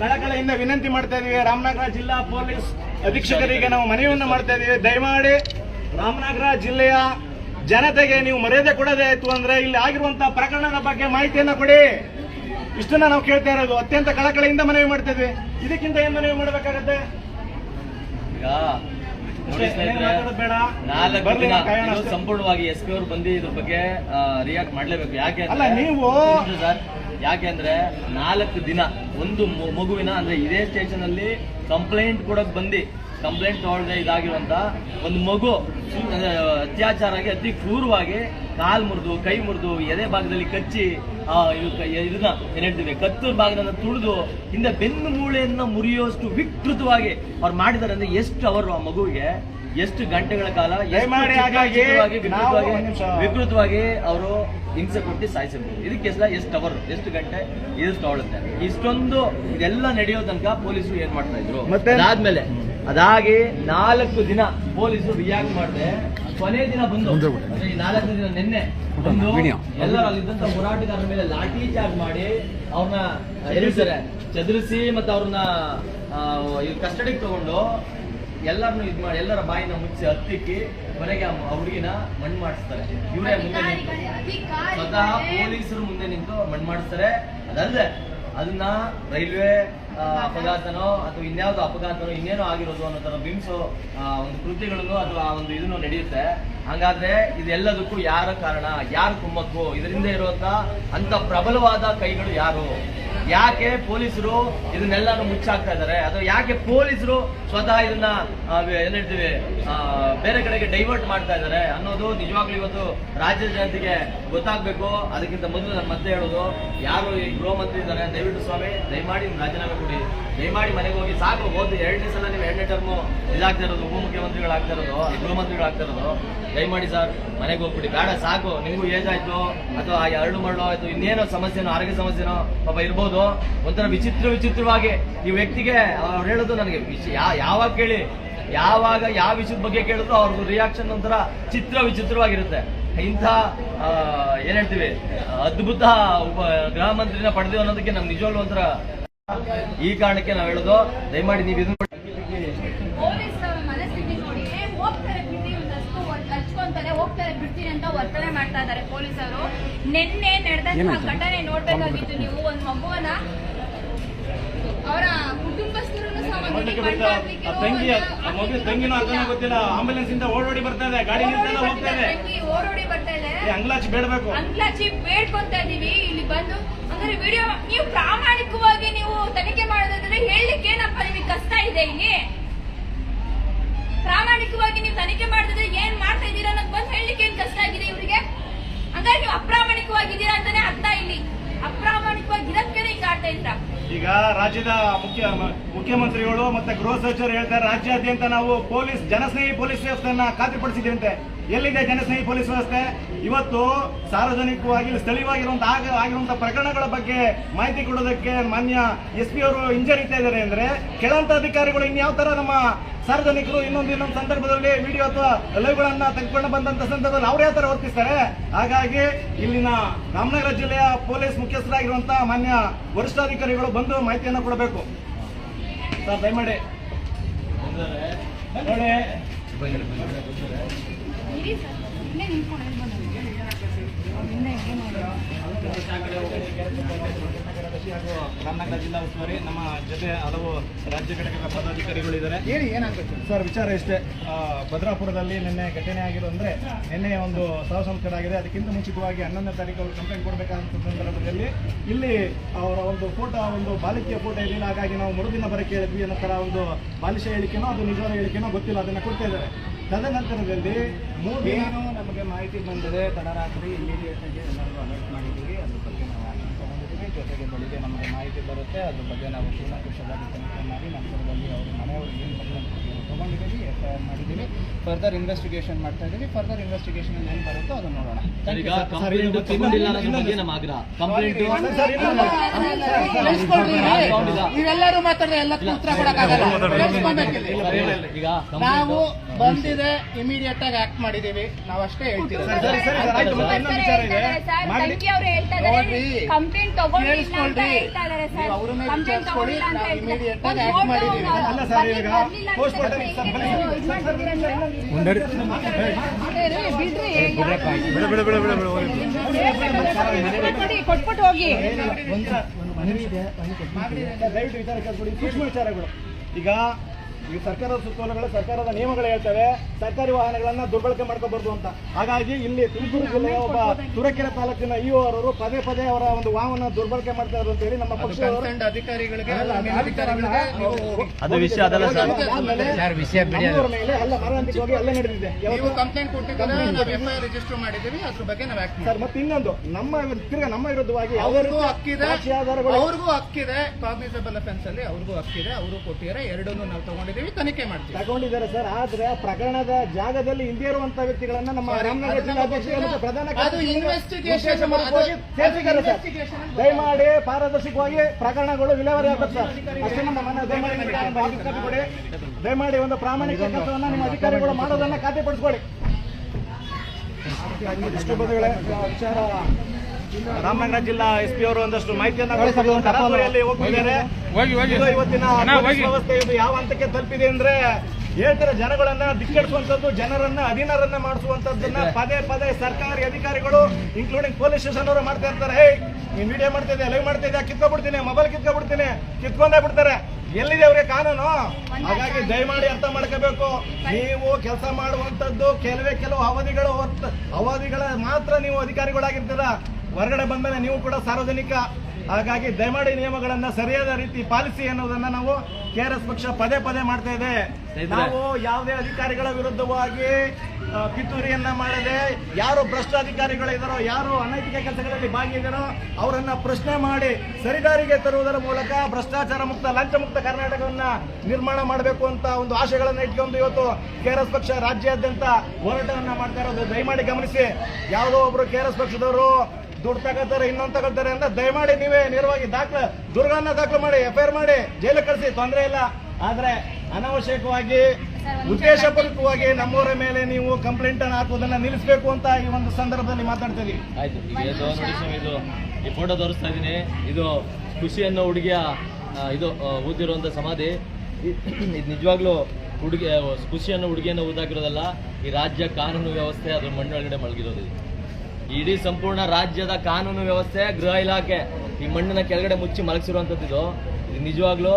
ಕಳಕಳಿಯಿಂದ ವಿನಂತಿ ಮಾಡ್ತಾ ಇದೀವಿ. ರಾಮನಗರ ಜಿಲ್ಲಾ ಪೊಲೀಸ್ ಅಧೀಕ್ಷಕರಿಗೆ ನಾವು ಮನವಿಯನ್ನ ಮಾಡ್ತಾ ಇದೀವಿ. ದಯಮಾಡಿ ರಾಮನಗರ ಜಿಲ್ಲೆಯ ಜನತೆಗೆ ನೀವು ಮರ್ಯಾದೆ ಕೊಡೋದೇ ಆಯ್ತು ಅಂದ್ರೆ ಇಲ್ಲಿ ಆಗಿರುವಂತಹ ಪ್ರಕರಣದ ಬಗ್ಗೆ ಮಾಹಿತಿಯನ್ನ ಕೊಡಿ. ಇಷ್ಟನ್ನ ನಾವು ಕೇಳ್ತಾ ಇರೋದು. ಅತ್ಯಂತ ಕಳಕಳಿಯಿಂದ ಮನವಿ ಮಾಡ್ತಿದ್ವಿ. ಇದಕ್ಕಿಂತ ಏನ್ ಮನವಿ ಮಾಡ್ಬೇಕಾಗತ್ತೆ. ಸಂಪೂರ್ಣವಾಗಿ ಎಸ್ ಪಿ ಅವರು ಬಂದು ಇದ್ರ ಬಗ್ಗೆ ರಿಯಾಕ್ಟ್ ಮಾಡ್ಲೇಬೇಕು. ಯಾಕೆ ಅಲ್ಲ, ನೀವು- ಸರ್ ಯಾಕೆ ಅಂದ್ರೆ ನಾಲ್ಕು ದಿನ ಒಂದು ಮಗುವಿನ ಅಂದ್ರೆ ಇದೇ ಸ್ಟೇಷನ್ ಅಲ್ಲಿ ಕಂಪ್ಲೇಂಟ್ ಕೊಡಕ್ ಬಂದು. ಕಂಪ್ಲೇಂಟ್ ತಗೊಳ್ದೆ ಇದಾಗಿರುವಂತ ಒಂದು ಮಗು ಸು- ಅಂದ್ರೆ, ಅತ್ಯಾಚಾರ ಆಗಿ ಅತಿ ಕ್ರೂರವಾಗಿ ಕಾಲ್ ಮುರಿದು ಕೈ ಮುರಿದು ಎದೆ ಭಾಗದಲ್ಲಿ ಕಚ್ಚಿ ಇದನ್ನ ಏನೇಳ್ತೀವಿ ಕತ್ತು ಭಾಗದನ್ನ ತುಳಿದು ಹಿಂದೆ ಬೆನ್ನು ಮೂಳೆಯನ್ನ ಮುರಿಯುವಷ್ಟು ವಿಕೃತವಾಗಿ ಅವ್ರು ಮಾಡಿದ್ದಾರೆ ಅಂದ್ರೆ ಎಷ್ಟು ಅವರು ಆ ಮಗುವಿಗೆ ಎಷ್ಟು ಗಂಟೆಗಳ ಕಾಲ ವಿಕೃತವಾಗಿ- ಅವರು ಹಿಂಸೆ ಕೊಟ್ಟು ಸಾಯಿಸಿರ್ಬೋದು ಇದಕ್ಕೆ ಎಷ್ಟು ಅವರ್ ಎಷ್ಟು ಗಂಟೆ ಇದು ತಗೊಳುತ್ತೆ. ಇಷ್ಟೊಂದು ಇದೆಲ್ಲ ನಡೆಯೋ ತನಕ ಪೊಲೀಸರು ಏನ್ ಮಾಡ್ತಾ ಇದ್ರು? ಅದಾದ್ಮೇಲೆ ಅದಾಗಿ ನಾಲ್ಕು ದಿನ ಪೊಲೀಸರು ರಿಯಾಕ್ಟ್ ಮಾಡಿದೆ. ಕೊನೆ ದಿನ ಬಂದು ಈ ನಾಲ್ಕು ದಿನ ನಿನ್ನೆ ಬಂದು ಎಲ್ಲರೂ ಅಲ್ಲಿದ್ದಂತ ಹೋರಾಟಗಾರರ ಮೇಲೆ ಲಾಠಿ ಚಾರ್ಜ್ ಮಾಡಿ ಅವ್ರನ್ನ ಎದುರಿಸ್ತಾರೆ ಚದುರಿಸಿ ಮತ್ತೆ ಅವ್ರನ್ನ ಕಸ್ಟಡಿಗೆ ತಗೊಂಡು ಎಲ್ಲರನ್ನು ಇದು ಮಾಡಿ ಎಲ್ಲರ ಬಾಯಿನ ಮುಚ್ಚಿ ಹತ್ತಿಕ್ಕಿ ಕೊನೆಗೆ ಆ ಹುಡುಗಿನ ಮಣ್ಣು ಮಾಡಿಸ್ತಾರೆ. ಇವರೇ ಮುಂದೆ ನಿಂತು. ಸ್ವತಃ ಪೊಲೀಸರು ಮುಂದೆ ನಿಂತು ಮಣ್ಣು ಮಾಡಿಸ್ತಾರೆ. ಅದಲ್ಲದೆ ಅದನ್ನ ರೈಲ್ವೆ ಅಪಘಾತನೋ ಅಥವಾ ಇನ್ಯಾವುದೋ ಅಪಘಾತನೋ ಇನ್ನೇನೋ ಆಗಿರೋದು ಅನ್ನೋ ತರ ಬಿಂಬಿಸೋ ಒಂದು ಕೃತಿಗಳನ್ನು ಅಥವಾ ಆ ಒಂದು ಇದನ್ನು ನಡೆಯುತ್ತೆ. ಹಂಗಾದ್ರೆ ಇದೆಲ್ಲದಕ್ಕೂ ಯಾರ ಕಾರಣ? ಯಾರು ಕುಮ್ಮಕ್ಕು? ಇದರಿಂದ ಇರುವಂತ ಅಂತ ಪ್ರಬಲವಾದ ಕೈಗಳು ಯಾರು? ಯಾಕೆ ಪೊಲೀಸರು ಇದನ್ನೆಲ್ಲಾನು ಮುಚ್ಚಾಕ್ತಾ ಇದ್ದಾರೆ? ಅಥವಾ ಯಾಕೆ ಪೊಲೀಸರು ಸ್ವತಃ ಇದನ್ನ ಏನ್ ಹೇಳ್ತೀವಿ ಬೇರೆ ಕಡೆಗೆ ಡೈವರ್ಟ್ ಮಾಡ್ತಾ ಇದ್ದಾರೆ ಅನ್ನೋದು ನಿಜವಾಗ್ಲೂ ಇವತ್ತು ರಾಜ್ಯದ ಜನತೆಗೆ ಗೊತ್ತಾಗ್ಬೇಕು. ಅದಕ್ಕಿಂತ ಮೊದಲು ನಾನು ಮತ್ತೆ ಹೇಳೋದು, ಯಾರು ಈ ಗೃಹ ಮಂತ್ರಿ ಇದ್ದಾರೆ, ದಯವಿಟ್ಟು ಸ್ವಾಮಿ, ದಯಮಾಡಿ ನಿಮ್ ರಾಜೀನಾಮೆ ಕೊಡಿ. ದಯಮಾಡಿ ಮನೆಗೆ ಹೋಗಿ ಸಾಕು ಹೋದ್ರೆ. ಎರಡನೇ ಸಲ ನೀವು ಎರಡನೇ ಟರ್ಮು ಇದಾಗ್ತಾ ಇರೋದು ಉಪಮುಖ್ಯಮಂತ್ರಿಗಳಾಗ್ತಾ ಇರೋದು ಗೃಹ ಮಂತ್ರಿಗಳಾಗ್ತಾ ಇರೋದು. ದಯಮಾಡಿ ಸರ್ ಮನೆಗೆ ಹೋಗ್ಬಿಡಿ. ಬೇಡ ಸಾಕು. ನಿಮಗೂ ಏಜ್ ಆಯಿತು ಅಥವಾ ಎರಡು ಮರಳು ಆಯಿತು ಇನ್ನೇನೋ ಸಮಸ್ಯೆನೋ ಆರೋಗ್ಯ ಸಮಸ್ಯೆನೋ ಪಾಪ ಇರ್ಬೋದು. ಒಂಥರ ವಿಚಿತ್ರ ವಿಚಿತ್ರವಾಗಿ ಈ ವ್ಯಕ್ತಿಗೆ ಅವ್ರು ಹೇಳೋದು ನನಗೆ ಯಾವಾಗ ಕೇಳಿ? ಯಾವಾಗ ಯಾವ ವಿಷಯದ ಬಗ್ಗೆ ಕೇಳಿದ್ರು ಅವ್ರದ್ದು ರಿಯಾಕ್ಷನ್ ಒಂಥರ ಚಿತ್ರ ವಿಚಿತ್ರವಾಗಿರುತ್ತೆ. ಇಂಥ ಆ, ಏನ್ ಹೇಳ್ತೀವಿ ಅದ್ಭುತ ಉಪ ಗೃಹ ಮಂತ್ರಿನ ಪಡೆದಿವಿ ಅನ್ನೋದಕ್ಕೆ ನಮ್ಗೆ ನಿಜವಾಗ್ಲೂ ಒಂಥರ ಈ ಕಾರಣಕ್ಕೆ ನಾವು ಹೇಳೋದು ದಯಮಾಡಿ ನೀವು ಇದನ್ನ ಪೊಲೀಸ್ ಅವ್ರ ಮನಸ್ಥಿತಿ ನೋಡಿ. ಏ, ಹೋಗ್ತಾರೆ ಬಿಡ್ತೀನಿ ಅಂತ ವರ್ತನೆ ಮಾಡ್ತಾ ಇದ್ದಾರೆ ಪೊಲೀಸರು ನಿನ್ನೆ ನಡೆದಂತಹ ಘಟನೆ ನೋಡ್ಬೇಕಾಗಿತ್ತು ನೀವು ಒಂದ್ ಮಗುವನ್ನ ಅವರ ತಂಗಿನೂ ಗೊತ್ತಿಲ್ಲ. ಆಂಬುಲೆನ್ಸ್ ಇಂದ ಓಡೋಡಿ ಬರ್ತಾ ಇದೆ. ಗಾಡಿ ಓಡೋಡಿ ಬರ್ತಾ ಇದೆ ಅಂಗ್ಲಾಚ್ ಬೇಡಬೇಕು. ಅಂಗ್ಲಾಚಿ ಬೇಡ್ಕೊಂತ ಇದೀವಿ. ಇಲ್ಲಿ ಬಂದು ಅಂದ್ರೆ ವಿಡಿಯೋ ನೀವು ಪ್ರಾಮಾಣಿಕವಾಗಿ ನೀವು ತನಿಖೆ ಮಾಡೋದಾದ್ರೆ ಹೇಳಲಿಕ್ಕೆ ಏನಪ್ಪ ನಿಮಗೆ ಕಷ್ಟ ಇದೆ ಇಲ್ಲಿ. ಪ್ರಾಮಾಣಿಕವಾಗಿ ನೀವು ತನಿಖೆ ಮಾಡಿದ್ರೆ ಏನ್ ಮಾಡ್ತಾ ಇದ್ದೀರಾ ಅನ್ನೋದು ಬಂದು ಹೇಳಲಿಕ್ಕೆ ಏನ್ ಕಷ್ಟ ಆಗಿದೆ ಇವರಿಗೆ? ಹಂಗಾಗಿ ನೀವು ಅಪ್ರಾಮಾಣಿಕವಾಗಿದ್ದೀರಾ ಅಂತಾನೆ ಅರ್ಥ ಇಲ್ಲಿ. ಅಪ್ರಾಮಾಣಿಕವಾಗಿ ಇರೋದಕ್ಕೆ ಹಿಂಗ ಆಡ್ತಾ ಇದ್ರ ಈಗ ರಾಜ್ಯದ ಮುಖ್ಯ ಮುಖ್ಯಮಂತ್ರಿಗಳು ಮತ್ತೆ ಗೃಹ ಸಚಿವರು ಹೇಳ್ತಾರೆ, ರಾಜ್ಯಾದ್ಯಂತ ನಾವು ಪೊಲೀಸ್, ಜನಸ್ನೇಹಿ ಪೊಲೀಸ್ ವ್ಯವಸ್ಥೆಯನ್ನ ಖಾತ್ರಿಪಡಿಸಿದ್ದೀವಿ ಅಂತೆ ಎಲ್ಲಿದೆ ಜನಸ್ನೇಹಿ ಪೊಲೀಸ್ ವ್ಯವಸ್ಥೆ? ಇವತ್ತು ಸಾರ್ವಜನಿಕವಾಗಿ ಸ್ಥಳೀಯವಾಗಿರುವಂತಹ ಆಗ ಆಗಿರುವಂತಹ ಪ್ರಕರಣಗಳ ಬಗ್ಗೆ ಮಾಹಿತಿ ಕೊಡೋದಕ್ಕೆ ಮಾನ್ಯ ಎಸ್ ಪಿ ಅವರು ಹಿಂಜರಿತಾ ಇದ್ದಾರೆ ಅಂದ್ರೆ ಕೆಳಂತ ಅಧಿಕಾರಿಗಳು ಇನ್ಯಾವ ತರ ನಮ್ಮ ಸಾರ್ವಜನಿಕರು ಇನ್ನೊಂದು ಇನ್ನೊಂದು ಸಂದರ್ಭದಲ್ಲಿ ವಿಡಿಯೋ ಅಥವಾ ಲೈವ್ಗಳನ್ನ ತೆಗೆದುಕೊಂಡು ಬಂದಂತ ಸಂದರ್ಭದಲ್ಲಿ ಅವ್ರು ಯಾವ ತರ ವರ್ತಿಸ್ತಾರೆ? ಹಾಗಾಗಿ ಇಲ್ಲಿನ ರಾಮನಗರ ಜಿಲ್ಲೆಯ ಪೊಲೀಸ್ ಮುಖ್ಯಸ್ಥರಾಗಿರುವಂತಹ ಮಾನ್ಯ ವರಿಷ್ಠಾಧಿಕಾರಿಗಳು ಬಂದು ಮಾಹಿತಿಯನ್ನು ಕೊಡಬೇಕು. ಸರ್ ದಯಮಾಡಿ. ನೋಡಿ. ಜಿಲ್ಲಾ ಉಸ್ತುವಾರಿ ನಮ್ಮ ಜೊತೆ ಹಲವು ರಾಜ್ಯ ಘಟಕದ ಪದಾಧಿಕಾರಿಗಳು ಇದ್ದಾರೆ ಸರ್, ವಿಚಾರ ಇಷ್ಟೇ. ಭದ್ರಾಪುರದಲ್ಲಿ ನಿನ್ನೆ ಘಟನೆ ಆಗಿರೋ ಅಂದ್ರೆ ನಿನ್ನೆ ಒಂದು ಸಾವು ಆಗಿದೆ ಅದಕ್ಕಿಂತ ಮುಂಚಿತವಾಗಿ ಹನ್ನೊಂದನೇ ತಾರೀಕು ಅವರು ಕಂಪ್ಲೇಂಟ್ ಕೊಡಬೇಕಾದಂತ ಸಂದರ್ಭದಲ್ಲಿ ಇಲ್ಲಿ ಅವರ ಒಂದು ಫೋಟೋ, ಒಂದು ಬಾಲಿಕೆಯ ಫೋಟೋ ಇರಲಿಲ್ಲ ಹಾಗಾಗಿ ನಾವು ಮರುದಿನ ಬರಕ್ಕೆ ಹೇಳಿದ್ವಿ ಅನ್ನೋ ಥರ ಒಂದು ಬಾಲಿಶ ಹೇಳಿಕೆನೋ, ಅದು ನಿಜವಾದ ಹೇಳಿಕೆನೋ ಗೊತ್ತಿಲ್ಲ. ಅದನ್ನ ಕೊಡ್ತಾ ಇದ್ದಾರೆ. ತದನಂತರದಲ್ಲಿ ಮೂರು ದಿನ ನಮಗೆ ಮಾಹಿತಿ ಬಂದಿದೆ ತಡರಾತ್ರಿ ಇಮಿಡಿಯೇಟಾಗಿ ಎಲ್ಲರಿಗೂ ಅಲರ್ಟ್ ಮಾಡಿದ್ದೀವಿ ಅದ್ರ ಬಗ್ಗೆ ನಾವು ಆಕ್ಷನ್ ತಗೊಂಡಿದ್ದೀವಿ ಜೊತೆಗೆ ಬೆಳಿಗ್ಗೆ ನಮಗೆ ಮಾಹಿತಿ ಬರುತ್ತೆ ಅದ್ರ ಬಗ್ಗೆ ನಾವು ಪೂರ್ಣಕೃಷವಾಗಿ ತನಿಖೆ ಮಾಡಿ ನಂತರದಲ್ಲಿ ಅವರು ಮನೆಯವರು ಏನು ಬಗ್ಗೆ ತೊಗೊಂಡಿದ್ದೀವಿ ಎಫ್ ಐ ಆರ್ ಮಾಡಿದ್ದೀವಿ ಫರ್ದರ್ ಇನ್ವೆಸ್ಟಿಗೇಷನ್ ಮಾಡ್ತಾ ಇದ್ದೀವಿ ಫರ್ದರ್ ಇನ್ವೆಸ್ಟಿಗೇಷನ್ ಏನು ಬರುತ್ತೋ ಅದನ್ನು ನೋಡೋಣ ನೀವೆಲ್ಲರೂ ಮಾತಾಡಿದ್ರೆ ಎಲ್ಲ ಉತ್ತರ ಕೊಡಕ್ಕಾಗಲ್ಲ ಈಗ ನಾವು ಬಂದಿದೆ ಇಮಿಡಿಯೇಟ್ ಆಗಿ ಆಕ್ಟ್ ಮಾಡಿದೀವಿ ನಾವು ಅಷ್ಟೇ ಹೇಳ್ತೀವಿ ಸರಿ ಸರಿ ಸರ್ ಆಯ್ತು ಮತ್ತೆ ವಿಚಾರ ಇದೆ. ಮಾಡಿ ತಂಕಿ ಅವ್ರು ಹೇಳ್ತಾ ಇದ್ದಾರೆ. ಕಂಪ್ಲೇಂಟ್ ಅವ್ರನ್ನೇ ವಿಚಾರಿಸ್ಕೊಳ್ಳಿ, ನಾವು. ಆಗಿ ಹೇಗೆ. ಇದ್ ದಯವಿಟ್ಟು ವಿಚಾರ ಕೇಳ್ಕೊಡಿ. ಸೂಕ್ಷ್ಮ ವಿಚಾರಗಳು. ಈಗ ಈ ಸರ್ಕಾರದ ಸುತ್ತೋಲೆಗಳು ಸರ್ಕಾರದ ನಿಯಮಗಳು ಹೇಳ್ತವೆ. ಸರ್ಕಾರಿ ವಾಹನಗಳನ್ನ ದುರ್ಬಳಕೆ ಮಾಡ್ಕೋಬಾರ್ದು ಅಂತ. ಹಾಗಾಗಿ ಇಲ್ಲಿ ತುಮಕೂರು ಜಿಲ್ಲೆಯ ಒಬ್ಬ ತುರಕೆರೆ ತಾಲೂಕಿನ ಇಒ ಅವರು ಪದೇ ಪದೇ ಅವರ ಒಂದು ವಾಹನ ದುರ್ಬಳಕೆ ಮಾಡ್ತಾ ಇದ್ರು ಅಂತ ಹೇಳಿ ನಮ್ಮ ಪಕ್ಷದವರು ಕನ್ಸರ್ನ್ಡ್ ಅಧಿಕಾರಿಗಳಿಗೆ ಅದು ವಿಷಯ ಅದಲ್ಲ ಸರ್. ಮೇಲೆ ಅಲ್ಲ ಮರಣಾಂತಿಕವಾಗಿ ಅಲ್ಲೇ ನಡೆದಿದೆ. ನೀವು ಕಂಪ್ಲೇಂಟ್ ಕೊಟ್ಟಿದ್ದೀರಾ? ನಾವು ರಿಜಿಸ್ಟರ್ ಮಾಡಿದ್ದೀವಿ. ಅದ್ರ ಬಗ್ಗೆ ನಾವು ಆಕ್ಟ್ ಸರ್ ಮತ್ತೆ ಇನ್ನೊಂದು ನಮ್ಮ ತಿರ್ಗ ನಮ್ಮ ವಿರುದ್ಧವಾಗಿ ಅವರಿಗೂ ಹಕ್ಕಿದೆ. ಅವ್ರಿಗೂ ಹಕ್ಕಿದೆ. ಕಾಗ್ನಿಸಬಲ್ ಅಫೆನ್ಸ್ ಅಲ್ಲಿ ಅವ್ರಿಗೂ ಹಕ್ಕಿದೆ. ಅವರು ಕೊಟ್ಟಿದ್ದಾರೆ. ಎರಡನ್ನೂ ನಾವು ತಗೊಂಡಿದ್ದೀವಿ. ತನಿಖೆ ಮಾಡ್ತೀವಿ. ತಗೊಂಡಿದ್ದಾರೆ ಸರ್ ಆದ್ರೆ ಪ್ರಕರಣದ ಜಾಗದಲ್ಲಿ ಹಿಂದೆ ಇರುವಂತ ವ್ಯಕ್ತಿಗಳನ್ನ ನಮ್ಮ ರಾಮನಗರ ಪ್ರಧಾನ ಸರ್. ದಯಮಾಡಿ ಪಾರದರ್ಶಕವಾಗಿ ಪ್ರಕರಣಗಳು ವಿಲೇವಾರಿ ಆಗುತ್ತೆ ಸರ್. ಅಷ್ಟೇ ನಮ್ಮ ದಯಮಾಡಿ ದಯಮಾಡಿ ಒಂದು ಪ್ರಾಮಾಣಿಕ ಕೆಲಸವನ್ನ ನಿಮ್ಮ ಅಧಿಕಾರಿಗಳು ಮಾಡೋದನ್ನ ಖಾತೆಪಡಿಸ್ಕೊಳ್ಳಿ ವಿಚಾರ ರಾಮನಗರ ಜಿಲ್ಲಾ ಎಸ್ ಪಿ ಅವರು ಒಂದಷ್ಟು ಮಾಹಿತಿಯನ್ನ ಹೋಗ್ತಿದ್ದಾರೆ. ಇವತ್ತಿನ ವ್ಯವಸ್ಥೆ ಇದು ಯಾವ ಹಂತಕ್ಕೆ ತಲುಪಿದೆ ಅಂದ್ರೆ ಹೇಳ್ತಾರೆ ಜನಗಳನ್ನ ಧಿಕ್ಕರಿಸುವಂತದ್ದು ಜನರನ್ನ ಅಧೀನರನ್ನ ಮಾಡಿಸುವಂತದ್ದನ್ನ ಪದೇ ಪದೇ ಸರ್ಕಾರಿ ಅಧಿಕಾರಿಗಳು ಇನ್ಕ್ಲೂಡಿಂಗ್ ಪೊಲೀಸ್ ಸ್ಟೇಷನ್ ಅವರು ಮಾಡ್ತಾ ಇರ್ತಾರೆ. ಹೇ ನೀನ್ ವಿಡಿಯೋ ಮಾಡ್ತಾ ಇದ್ದೆ ಲೈವ್ ಮಾಡ್ತಾ ಇದ್ದೆ ಕಿತ್ಕೊಬಿಡ್ತೀನಿ ಮೊಬೈಲ್ ಕಿತ್ಕೊಬಿಡ್ತೀನಿ ಕಿತ್ಕೊಂಡೇ ಬಿಡ್ತಾರೆ. ಎಲ್ಲಿದೆ ಅವ್ರಿಗೆ ಕಾನೂನು? ಹಾಗಾಗಿ ದಯಮಾಡಿ ಅರ್ಥ ಮಾಡ್ಕೋಬೇಕು. ನೀವು ಕೆಲಸ ಮಾಡುವಂತದ್ದು ಕೆಲವೇ ಕೆಲವು ಅವಧಿಗಳು ಅವಧಿಗಳ ಮಾತ್ರ ನೀವು ಅಧಿಕಾರಿಗಳಾಗಿರ್ತೀರ? ಹೊರಗಡೆ ಬಂದ್ಮೇಲೆ ನೀವು ಕೂಡ ಸಾರ್ವಜನಿಕ ಹಾಗಾಗಿ ದಯಮಾಡಿ ನಿಯಮಗಳನ್ನ ಸರಿಯಾದ ರೀತಿ ಪಾಲಿಸಿ ಅನ್ನೋದನ್ನ ನಾವು ಕೆಆರ್ಎಸ್ ಪಕ್ಷ ಪದೇ ಪದೇ ಮಾಡ್ತಾ ಇದೆ. ನಾವು ಯಾವುದೇ ಅಧಿಕಾರಿಗಳ ವಿರುದ್ಧವಾಗಿ ಪಿತೂರಿಯನ್ನ ಮಾಡದೆ ಯಾರು ಭ್ರಷ್ಟಾಧಿಕಾರಿಗಳಿದ್ದಾರೋ ಯಾರು ಅನೈತಿಕ ಕೆಲಸಗಳಲ್ಲಿ ಭಾಗಿಯಾಗಿರೋ ಅವರನ್ನ ಪ್ರಶ್ನೆ ಮಾಡಿ ಸರಿದಾರಿಗೆ ತರುವುದರ ಮೂಲಕ ಭ್ರಷ್ಟಾಚಾರ ಮುಕ್ತ ಲಂಚ ಮುಕ್ತ ಕರ್ನಾಟಕವನ್ನ ನಿರ್ಮಾಣ ಮಾಡಬೇಕು ಅಂತ ಒಂದು ಆಶೆಗಳನ್ನ ಇಟ್ಕೊಂಡು ಇವತ್ತು ಕೆಆರ್ಎಸ್ ಪಕ್ಷ ರಾಜ್ಯಾದ್ಯಂತ ಹೋರಾಟವನ್ನ ಮಾಡ್ತಾ ಇರೋದು. ದಯಮಾಡಿ ಗಮನಿಸಿ ಯಾವುದೋ ಒಬ್ರು ಕೆಆರ್ಎಸ್ ಪಕ್ಷದವರು ದುಡ್ಡು ತಗೋತಾರೆ ಇನ್ನೊಂದು ತಗೋತಾರೆ ಅಂತ ದಯಮಾಡಿ ನೀವೇ ನೇರವಾಗಿ ದಾಖಲೆ ದುರ್ಗನ್ನ ದಾಖಲು ಮಾಡಿ ಎಫ್ ಮಾಡಿ ಜೈಲಿಗೆ ಕಳಿಸಿ, ತೊಂದರೆ ಇಲ್ಲ. ಆದ್ರೆ ಅನಾವಶ್ಯಕವಾಗಿ, ಉದ್ದೇಶಪೂರ್ವಕವಾಗಿ ನಮ್ಮವರ ಮೇಲೆ ನೀವು ಕಂಪ್ಲೇಂಟ್ ಅನ್ನು ಹಾಕುವುದನ್ನ ನಿಲ್ಲಿಸಬೇಕು ಅಂತ ಈ ಒಂದು ಸಂದರ್ಭದಲ್ಲಿ ಮಾತಾಡ್ತಾ ಆಯ್ತು ಇದು ಈ ಫೋಟೋ ತೋರಿಸ್ತಾ ಇದ್ದೀನಿ. ಇದು ಖುಷಿ ಅನ್ನೋ ಹುಡುಗಿಯ ಇದು ಊದಿರುವಂಥ ಸಮಾಧಿ. ಇದು ನಿಜವಾಗ್ಲೂ ಹುಡುಗಿ ಖುಷಿಯನ್ನು ಹುಡುಗಿಯನ್ನು ಓದಾಗಿರೋದಲ್ಲ ಈ ರಾಜ್ಯ ಕಾನೂನು ವ್ಯವಸ್ಥೆ ಅದ್ರ ಮಣ್ಣೊಳಗಡೆ ಮಲಗಿರೋದು. ಇಡೀ ಸಂಪೂರ್ಣ ರಾಜ್ಯದ ಕಾನೂನು ವ್ಯವಸ್ಥೆ, ಗೃಹ ಇಲಾಖೆ ಈ ಮಣ್ಣಿನ ಕೆಳಗಡೆ ಮುಚ್ಚಿ ಮಲಗಿಸಿರುವಂಥದ್ದು ಇದು. ನಿಜವಾಗ್ಲೂ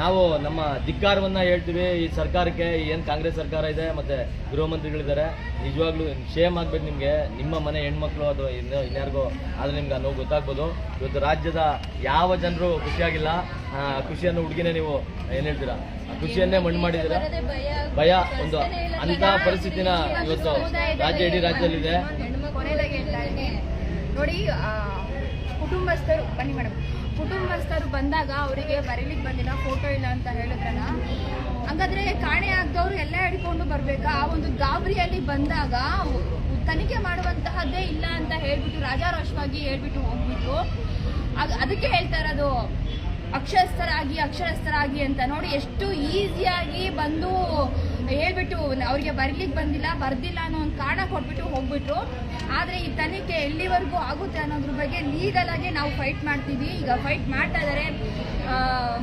ನಾವು ನಮ್ಮ ಧಿಕ್ಕಾರವನ್ನು ಹೇಳ್ತೀವಿ. ಈ ಸರ್ಕಾರಕ್ಕೆ ಏನು ಕಾಂಗ್ರೆಸ್ ಸರ್ಕಾರ ಇದೆ, ಮತ್ತು ಗೃಹ ಮಂತ್ರಿಗಳಿದ್ದಾರೆ, ನಿಜವಾಗ್ಲೂ ಶೇಮ್ ಆಗ್ಬೇಕು ನಿಮಗೆ. ನಿಮ್ಮ ಮನೆ ಹೆಣ್ಮಕ್ಳು ಅದು ಇನ್ನು ಇನ್ಯಾರಿಗೋ, ಆದರೆ ನಿಮ್ಗೆ ನೋವು ಗೊತ್ತಾಗ್ಬೋದು. ಇವತ್ತು ರಾಜ್ಯದ ಯಾವ ಜನರು ಖುಷಿಯಾಗಿಲ್ಲ ಖುಷಿಯನ್ನು ಹುಡುಗಿನೇ ನೀವು ಏನು ಹೇಳ್ತೀರಾ? ಆ ಖುಷಿಯನ್ನೇ ಮಣ್ಣು ಮಾಡಿದ್ದೀರಾ? ಭಯ, ಒಂದು ಅಂತ ಪರಿಸ್ಥಿತಿನ ಇವತ್ತು ರಾಜ್ಯ ಇಡೀ ರಾಜ್ಯದಲ್ಲಿದೆ. ನೋಡಿ ಕುಟುಂಬಸ್ಥರು, ಬನ್ನಿ ಮೇಡಮ್. ಕುಟುಂಬಸ್ಥರು ಬಂದಾಗ ಅವರಿಗೆ ಬರೀಲಿಕ್ಕೆ ಬಂದಿಲ್ಲ ಫೋಟೋ ಇಲ್ಲ ಅಂತ ಹೇಳಿದ್ರಲ್ಲ. ಹಾಗಾದ್ರೆ ಕಾಣೆ ಆಗದವ್ರು ಎಲ್ಲ ಹಿಡ್ಕೊಂಡು ಬರ್ಬೇಕಾ? ಆ ಒಂದು ಗಾಬರಿಯಲ್ಲಿ ಬಂದಾಗ ತನಿಖೆ ಮಾಡುವಂತಹದ್ದೇ ಇಲ್ಲ ಅಂತ ಹೇಳ್ಬಿಟ್ಟು ರಾಜಾರೋಷವಾಗಿ ಹೇಳ್ಬಿಟ್ಟು ಹೋಗ್ಬಿಟ್ಟು, ಅದ್- ಅದಕ್ಕೆ ಹೇಳ್ತಾ ಇರೋದು ಅಕ್ಷರಸ್ಥರಾಗಿ ಅಕ್ಷರಸ್ಥರಾಗಿ ಅಂತ ನೋಡಿ ಎಷ್ಟು ಈಸಿಯಾಗಿ ಬಂದು ಹೇಳ್ಬಿಟ್ಟು ಅವ್ರಿಗೆ ಬರ್ಲಿಕ್ಕೆ ಬಂದಿಲ್ಲ, ಬರ್ದಿಲ್ಲ ಅನ್ನೋ ಒಂದು ಕಾರಣ ಕೊಟ್ಬಿಟ್ಟು ಹೋಗ್ಬಿಟ್ರು. ಆದರೆ ಈ ತನಿಖೆ ಎಲ್ಲಿವರೆಗೂ ಆಗುತ್ತೆ ಅನ್ನೋದ್ರ ಬಗ್ಗೆ ಲೀಗಲ್ ನಾವು ಫೈಟ್ ಮಾಡ್ತೀವಿ. ಈಗ ಫೈಟ್ ಮಾಡ್ತಾ ಇದ್ದಾರೆ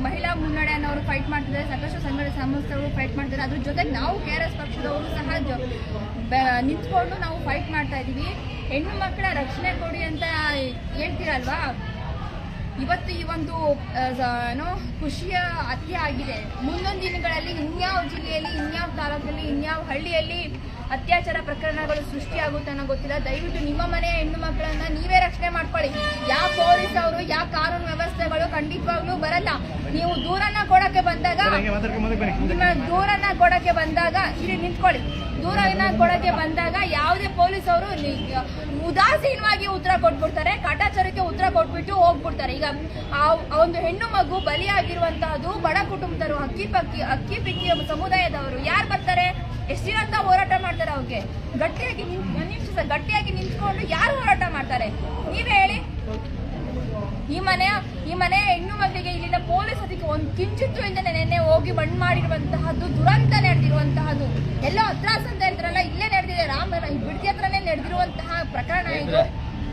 ಮಹಿಳಾ ಮುನ್ನಡೆ ಅನ್ನೋರು ಫೈಟ್ ಮಾಡ್ತಿದ್ದಾರೆ ಸಾಕಷ್ಟು ಸಂಘಟ ಸಂಸ್ಥೆಗಳು ಫೈಟ್ ಮಾಡ್ತಾರೆ ಅದ್ರ ಜೊತೆಗೆ ನಾವು ಕೆ ಪಕ್ಷದವರು ಸಹ ನಿಂತ್ಕೊಂಡು ನಾವು ಫೈಟ್ ಮಾಡ್ತಾ ಇದ್ದೀವಿ ಹೆಣ್ಣು ಮಕ್ಕಳ ರಕ್ಷಣೆ ಕೊಡಿ ಅಂತ ಹೇಳ್ತೀರಲ್ವಾ? ಇವತ್ತು ಈ ಒಂದು ಏನೋ, ಖುಷಿಯ ಹತ್ಯೆ ಆಗಿದೆ. ಮುಂದೊಂದು ದಿನಗಳಲ್ಲಿ ಇನ್ಯಾವ ಜಿಲ್ಲೆಯಲ್ಲಿ, ಇನ್ಯಾವ ತಾಲೂಕಲ್ಲಿ, ಇನ್ಯಾವ ಹಳ್ಳಿಯಲ್ಲಿ ಅತ್ಯಾಚಾರ ಪ್ರಕರಣಗಳು ಸೃಷ್ಟಿಯಾಗುತ್ತೆ ಅನ್ನೋ ಗೊತ್ತಿಲ್ಲ. ದಯವಿಟ್ಟು ನಿಮ್ಮ ಮನೆಯ ಹೆಣ್ಣು ಮಕ್ಕಳನ್ನ ನೀವೇ ರಕ್ಷಣೆ ಮಾಡ್ಕೊಳ್ಳಿ. ಯಾವ ಪೊಲೀಸ್ ಅವರು ಯಾವ ಕಾನೂನು ವ್ಯವಸ್ಥೆಗಳು ಖಂಡಿತವಾಗ್ಲೂ ಬರಲ್ಲ. ನೀವು ದೂರನ್ನ ಕೊಡಕ್ಕೆ ಬಂದಾಗ ನಿಮ್ಮ ದೂರನ್ನ ಕೊಡಕ್ಕೆ ಬಂದಾಗ ಇಲ್ಲಿ ನಿಂತ್ಕೊಳ್ಳಿ. ದೂರನ್ನ ಕೊಡಕ್ಕೆ ಬಂದಾಗ ಯಾವುದೇ ಪೊಲೀಸ್ ಅವರು ಉದಾಸೀನವಾಗಿ ಉತ್ತರ ಕೊಟ್ಬಿಡ್ತಾರೆ ಕಾಟಾಚಾರಕ್ಕೆ ಉತ್ತರ ಕೊಟ್ಬಿಟ್ಟು ಹೋಗ್ಬಿಡ್ತಾರೆ. ಈಗ ಆ ಒಂದು ಹೆಣ್ಣು ಮಗು ಬಲಿಯಾಗಿರುವಂತಹದ್ದು ಬಡ ಕುಟುಂಬದವರು ಅಕ್ಕಿ ಪಕ್ಕಿ ಅಕ್ಕಿ ಪಿಕ್ಕಿ ಸಮುದಾಯದವರು. ಯಾರು ಬರ್ತಾರೆ? ಎಷ್ಟಿರಂತ ದಿನ ಹೋರಾಟ ಮಾಡ್ತಾರೆ ಅವ್ರಿಗೆ. ಗಟ್ಟಿಯಾಗಿ ನಿಂತ್ ಗಟ್ಟಿಯಾಗಿ ನಿಂತ್ಕೊಂಡು ಯಾರು ಹೋರಾಟ ಮಾಡ್ತಾರೆ? ನೀವೇ ಹೇಳಿ. ಈ ಮನೆಯ ಈ ಮನೆಯ ಹೆಣ್ಣು ಮಕ್ಕಳಿಗೆ ಇಲ್ಲಿನ ಪೊಲೀಸ್ ಅದಕ್ಕೆ ಒಂದು ಕಿಂಚಿತ್ತು ಇಲ್ಲದೆ ನೆನ್ನೆ ಹೋಗಿ ಮಣ್ಣು ಮಾಡಿರುವಂತಹದ್ದು ದುರಂತ ನಡೆದಿರುವಂತಹದ್ದು. ಎಲ್ಲೋ ಅತ್ರಾಸ್ ಅಂತ ಹೇಳ್ತಾರಲ್ಲ ಇಲ್ಲೇ ನಡೆದಿದೆ. ರಾಮ ಬಿಡ್ತಿ ಹತ್ರನೇ ನಡೆದಿರುವಂತಹ ಪ್ರಕರಣ ಇದು.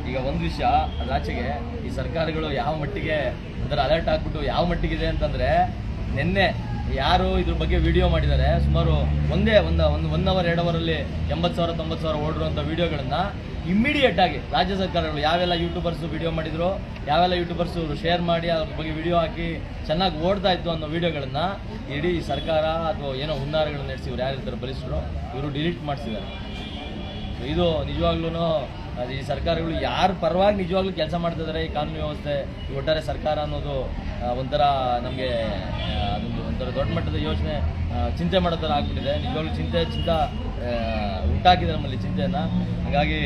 ಈಗ ಒಂದು ವಿಷಯ ಅದಾಚೆಗೆ ಈ ಸರ್ಕಾರಗಳು ಯಾವ ಮಟ್ಟಿಗೆ ಅದರ ಅಲರ್ಟ್ ಹಾಕ್ಬಿಟ್ಟು ಯಾವ ಮಟ್ಟಿಗಿದೆ ಅಂತಂದ್ರೆ ನಿನ್ನೆ ಯಾರು ಇದ್ರ ಬಗ್ಗೆ ವಿಡಿಯೋ ಮಾಡಿದ್ದಾರೆ ಸುಮಾರು ಒಂದೇ ಒಂದು ಒಂದು ಒನ್ ಅವರ್ ಎರಡು ಅವರಲ್ಲಿ ಎಂಬತ್ತು ಸಾವಿರ ತೊಂಬತ್ತು ಸಾವಿರ ಓಡಿರುವಂಥ ವಿಡಿಯೋಗಳನ್ನ ಇಮ್ಮಿಡಿಯೇಟ್ ಆಗಿ ರಾಜ್ಯ ಸರ್ಕಾರಗಳು ಯಾವೆಲ್ಲ ಯೂಟ್ಯೂಬರ್ಸ್ ವಿಡಿಯೋ ಮಾಡಿದ್ರು, ಯಾವೆಲ್ಲ ಯೂಟ್ಯೂಬರ್ಸ್ ಶೇರ್ ಮಾಡಿ ಅದ್ರ ಬಗ್ಗೆ ವಿಡಿಯೋ ಹಾಕಿ ಚೆನ್ನಾಗಿ ಓಡ್ತಾ ಇತ್ತು ಅನ್ನೋ ವಿಡಿಯೋಗಳನ್ನ ಇಡೀ ಸರ್ಕಾರ ಅಥವಾ ಏನೋ ಹುನ್ನಾರಗಳನ್ನ ನಡೆಸಿ ಇವ್ರು ಯಾರಿರ್ತಾರೆ ಬಲಿಷ್ಠರು ಇವರು ಡಿಲೀಟ್ ಮಾಡಿಸಿದ್ದಾರೆ. ಇದು ನಿಜವಾಗ್ಲೂ ಅದು ಈ ಸರ್ಕಾರಗಳು ಯಾರು ಪರವಾಗಿ ನಿಜವಾಗ್ಲೂ ಕೆಲಸ ಮಾಡ್ತಿದ್ದಾರೆ ಈ ಕಾನೂನು ವ್ಯವಸ್ಥೆ ಒಟ್ಟಾರೆ ಸರ್ಕಾರ ಅನ್ನೋದು ಒಂಥರ ನಮಗೆ ಅದೊಂದು ಒಂಥರ ದೊಡ್ಡ ಮಟ್ಟದ ಯೋಚನೆ ಚಿಂತೆ ಮಾಡೋ ಥರ ಆಗ್ಬಿಟ್ಟಿದೆ. ನಿಜವಾಗ್ಲೂ ಚಿಂತೆ, ಚಿಂತ ಉಂಟಾಗಿದೆ ನಮ್ಮಲ್ಲಿ ಚಿಂತೆಯನ್ನು. ಹಾಗಾಗಿ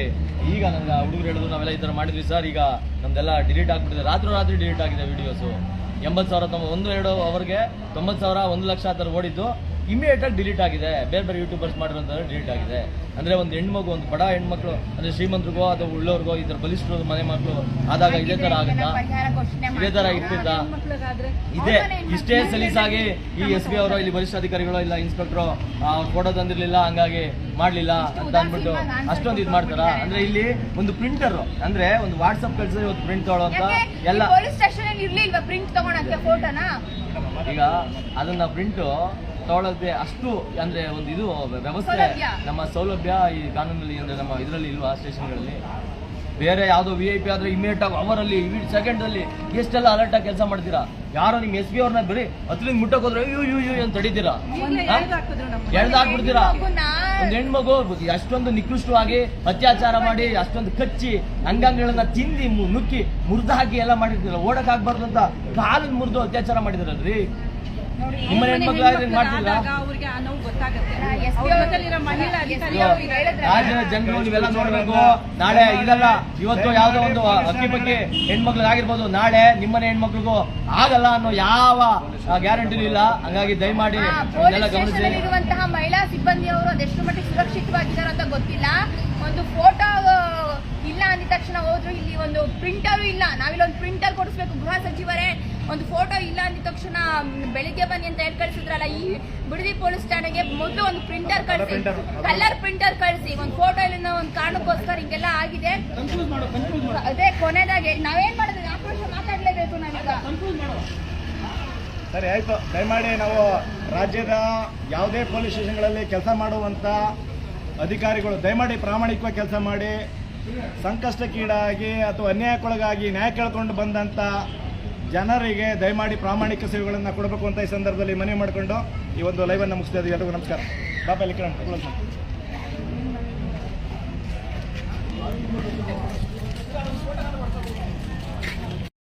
ಈಗ ನನಗೆ ಹುಡುಗರು ಹೇಳಿದ್ರು ನಾವೆಲ್ಲ ಈ ಥರ ಮಾಡಿದ್ವಿ ಸರ್, ಈಗ ನಮ್ದೆಲ್ಲ ಡಿಲೀಟ್ ಆಗ್ಬಿಟ್ಟಿದೆ. ರಾತ್ರಿ ರಾತ್ರಿ ಡಿಲೀಟ್ ಆಗಿದೆ ವೀಡಿಯೋಸು ಎಂಬತ್ತು ಸಾವಿರ ತೊಂಬ, ಒಂದು, ಎರಡು ಅವರ್ಗೆ ತೊಂಬತ್ತು ಸಾವಿರ, ಒಂದು ಲಕ್ಷ ಆ ಥರ ಓಡಿದ್ದು. ಇಮಿಡಿಯೇಟಾಗಿ ಡಿಲೀಟ್ ಆಗಿದೆ. ಬೇರೆ ಬೇರೆ ಯೂಟ್ಯೂಬರ್ಸ್ ಮಾಡಿರೋಂಥದ್ದು ಡಿಲೀಟ್ ಆಗಿದೆ. ಅಂದರೆ ಒಂದು ಹೆಣ್ಮಗು ಒಂದು ಬಡ ಹೆಣ್ಮಕ್ಳು ಅಂದರೆ ಶ್ರೀಮಂತರಿಗೋ ಅಥವಾ ಉಳ್ಳೋರ್ಗೋ ಇದ್ರ ಬಲಿಷ್ಠರು ಮನೆ ಮಕ್ಕಳು ಆದಾಗ ಇದೇ ಥರ ಆಗುತ್ತಾ? ಇದೇ ಥರ ಇರ್ತಿದ್ದ ಇದೇ. ಇಷ್ಟೇ ಸಲೀಸಾಗಿ ಈ ಎಸ್ ಬಿ ಅವರು ಇಲ್ಲಿ ವರಿಷ್ಠ ಅಧಿಕಾರಿಗಳು ಇಲ್ಲ ಇನ್ಸ್ಪೆಕ್ಟ್ರು ಫೋಟೋ ತಂದಿರ್ಲಿಲ್ಲ ಹಂಗಾಗಿ ಮಾಡ್ಲಿಲ್ಲ ಅಂತ ಅಂದ್ಬಿಟ್ಟು ಅಷ್ಟೊಂದು ಇದು ಮಾಡ್ತಾರ? ಅಂದ್ರೆ ಇಲ್ಲಿ ಒಂದು ಪ್ರಿಂಟರ್ ಅಂದ್ರೆ ಒಂದು ವಾಟ್ಸಪ್ ಕಳ್ಸಿದ್ರೆ ಇವತ್ತು ಪ್ರಿಂಟ್ ತಗೊಳ್ಳೋ ಅಂತ ಎಲ್ಲ ಈಗ ಅದನ್ನ ಪ್ರಿಂಟ್ ತಗೊಳ್ಳೋದೇ ಅಷ್ಟು ಅಂದ್ರೆ ಒಂದು ಇದು ವ್ಯವಸ್ಥೆ ನಮ್ಮ ಸೌಲಭ್ಯ ಈ ಕಾನೂನಲ್ಲಿ ಅಂದ್ರೆ ನಮ್ಮ ಇದರಲ್ಲಿ ಇಲ್ವಾ ಸ್ಟೇಷನ್ಗಳಲ್ಲಿ. ಬೇರೆ ಯಾವುದೋ ವಿ ಐ ಪಿ ಆದ್ರೆ ಇಮಿಡಿಯೇಟ್ ಆಗಿ ಅವರಲ್ಲಿ ಸೆಕೆಂಡ್ ಅಲ್ಲಿ ಎಷ್ಟೆಲ್ಲ ಅಲರ್ಟ್ ಆಗಿ ಕೆಲಸ ಮಾಡ್ತೀರಾ? ಯಾರೋ ನಿಮ್ಮ ಎಸ್ ಬಿ ಅವ್ರನ್ನ ಬರೀ ಹತ್ರದಿಂದ ಮುಟ್ಟಕ್ಕೆ ಹೋದ್ರೆ ಯು ಯು ಯು ಅಂತ ತಡೀತೀರಾ? ಎಳ್ದು ಹಾಕ್ಬಿಡ್ತೀರಾ ಒಂದು ಹೆಣ್ಮಗು ಅಷ್ಟೊಂದು ನಿಕೃಷ್ಟವಾಗಿ ಅತ್ಯಾಚಾರ ಮಾಡಿ ಅಷ್ಟೊಂದು ಕಚ್ಚಿ ಅಂಗಾಂಗಗಳನ್ನ ತಿಂದಿ ನುಕ್ಕಿ ಮುರಿದು ಹಾಕಿ ಎಲ್ಲ ಮಾಡಿರ್ತೀರ ಓಡಕ್ ಆಗ್ಬಾರ್ದು ಅಂತ ಕಾಲನ್ ಮುರಿದು ಅತ್ಯಾಚಾರ ಮಾಡಿದ್ರಲ್ರಿ? ನಿಮ್ಮನೆ ಹೆಣ್ಮಕ್ಳು ಅವ್ರಿಗೆ ಆ ನೋವು ಗೊತ್ತಾಗುತ್ತೆ. ಎಸ್ ಅವ್ರ ಜೊತೆಲಿರೋ ಮಹಿಳಾ ಅಧಿಕಾರಿ ರಾಜ್ಯದ ಜನರು ನೀವೆಲ್ಲ ನೋಡ್ಬೇಕು. ನಾಳೆ ಇದಲ್ಲ ಇವತ್ತು ಯಾವ್ದೋ ಒಂದು ಅಕ್ಕಿ ಪಕ್ಕಿ ಹೆಣ್ಮಕ್ಳಿಗೆ ಆಗಿರ್ಬೋದು ನಾಳೆ ನಿಮ್ಮನೆ ಹೆಣ್ಮಕ್ಳಿಗೂ ಆಗಲ್ಲ ಅನ್ನೋ ಯಾವ ಗ್ಯಾರಂಟಿ ಇಲ್ಲ. ಹಂಗಾಗಿ ದಯಮಾಡಿ ಇದೆಲ್ಲ ಗಮನಿಸಿ. ಇರುವಂತಹ ಮಹಿಳಾ ಸಿಬ್ಬಂದಿಯವರು ಅದೆಷ್ಟು ಮಟ್ಟಿಗೆ ಸುರಕ್ಷಿತವಾಗಿದ್ದಾರೆ ಅಂತ ಗೊತ್ತಿಲ್ಲ. ಒಂದು ಫೋಟೋ ಇಲ್ಲ ಅಂದ ತಕ್ಷಣ ಹೋದ್ರು. ಇಲ್ಲಿ ಒಂದು ಪ್ರಿಂಟರು ಇಲ್ಲ. ನಾವಿಲ್ಲೊಂದು ಪ್ರಿಂಟರ್ ಕೊಡಿಸ್ಬೇಕು ಗೃಹ ಸಚಿವರೇ. ಒಂದು ಫೋಟೋ ಇಲ್ಲ ಅಂದ ತಕ್ಷಣ ಬೆಳಿಗ್ಗೆ ಬನ್ನಿ ಅಂತ ಹೇಳಿ ಕಳಿಸಿದ್ರಲ್ಲ ಈ ಬಿಡದಿ ಪೊಲೀಸ್ ಠಾಣೆಗೆ ಮೊದಲು ಒಂದು ಪ್ರಿಂಟರ್ ಕಳಿಸಿ. ಕಲರ್ ಪ್ರಿಂಟರ್ ಕಳಿಸಿ. ಒಂದು ಫೋಟೋ ಇಲ್ಲ ಒಂದು ಕಾರಣಕ್ಕೋಸ್ಕರ ಹಿಂಗೆಲ್ಲ ಆಗಿದೆ. ಅದೇ ಕೊನೆದಾಗೆ ನಾವೇನ್ ಮಾಡಿದ್ವಿ ಆಕ್ರೋಶ ಮಾತಾಡ್ಲೇಬೇಕು ನಾವೀಗ. ಸರಿ ಆಯ್ತು. ದಯಮಾಡಿ ನಾವು ರಾಜ್ಯದ ಯಾವುದೇ ಪೊಲೀಸ್ ಸ್ಟೇಷನ್ಗಳಲ್ಲಿ ಕೆಲಸ ಮಾಡುವಂಥ ಅಧಿಕಾರಿಗಳು ದಯಮಾಡಿ ಪ್ರಾಮಾಣಿಕವಾಗಿ ಕೆಲಸ ಮಾಡಿ ಸಂಕಷ್ಟಕ್ಕೀಡಾಗಿ ಅಥವಾ ಅನ್ಯಾಯಕ್ಕೊಳಗಾಗಿ ನ್ಯಾಯ ಕೇಳ್ಕೊಂಡು ಬಂದಂಥ ಜನರಿಗೆ ದಯಮಾಡಿ ಪ್ರಾಮಾಣಿಕ ಸೇವೆಗಳನ್ನು ಕೊಡಬೇಕು ಅಂತ ಈ ಸಂದರ್ಭದಲ್ಲಿ ಮನವಿ ಮಾಡಿಕೊಂಡು ಈ ಒಂದು ಲೈವನ್ನು ಮುಗಿಸ್ತಾ ಇದ್ದೀವಿ. ಎಲ್ಲರಿಗೂ ನಮಸ್ಕಾರ. ಬಾಬಾ ಎಲ್ಲಿಕ್ಕಿರಣ್ ಕ್ಲೋಸ್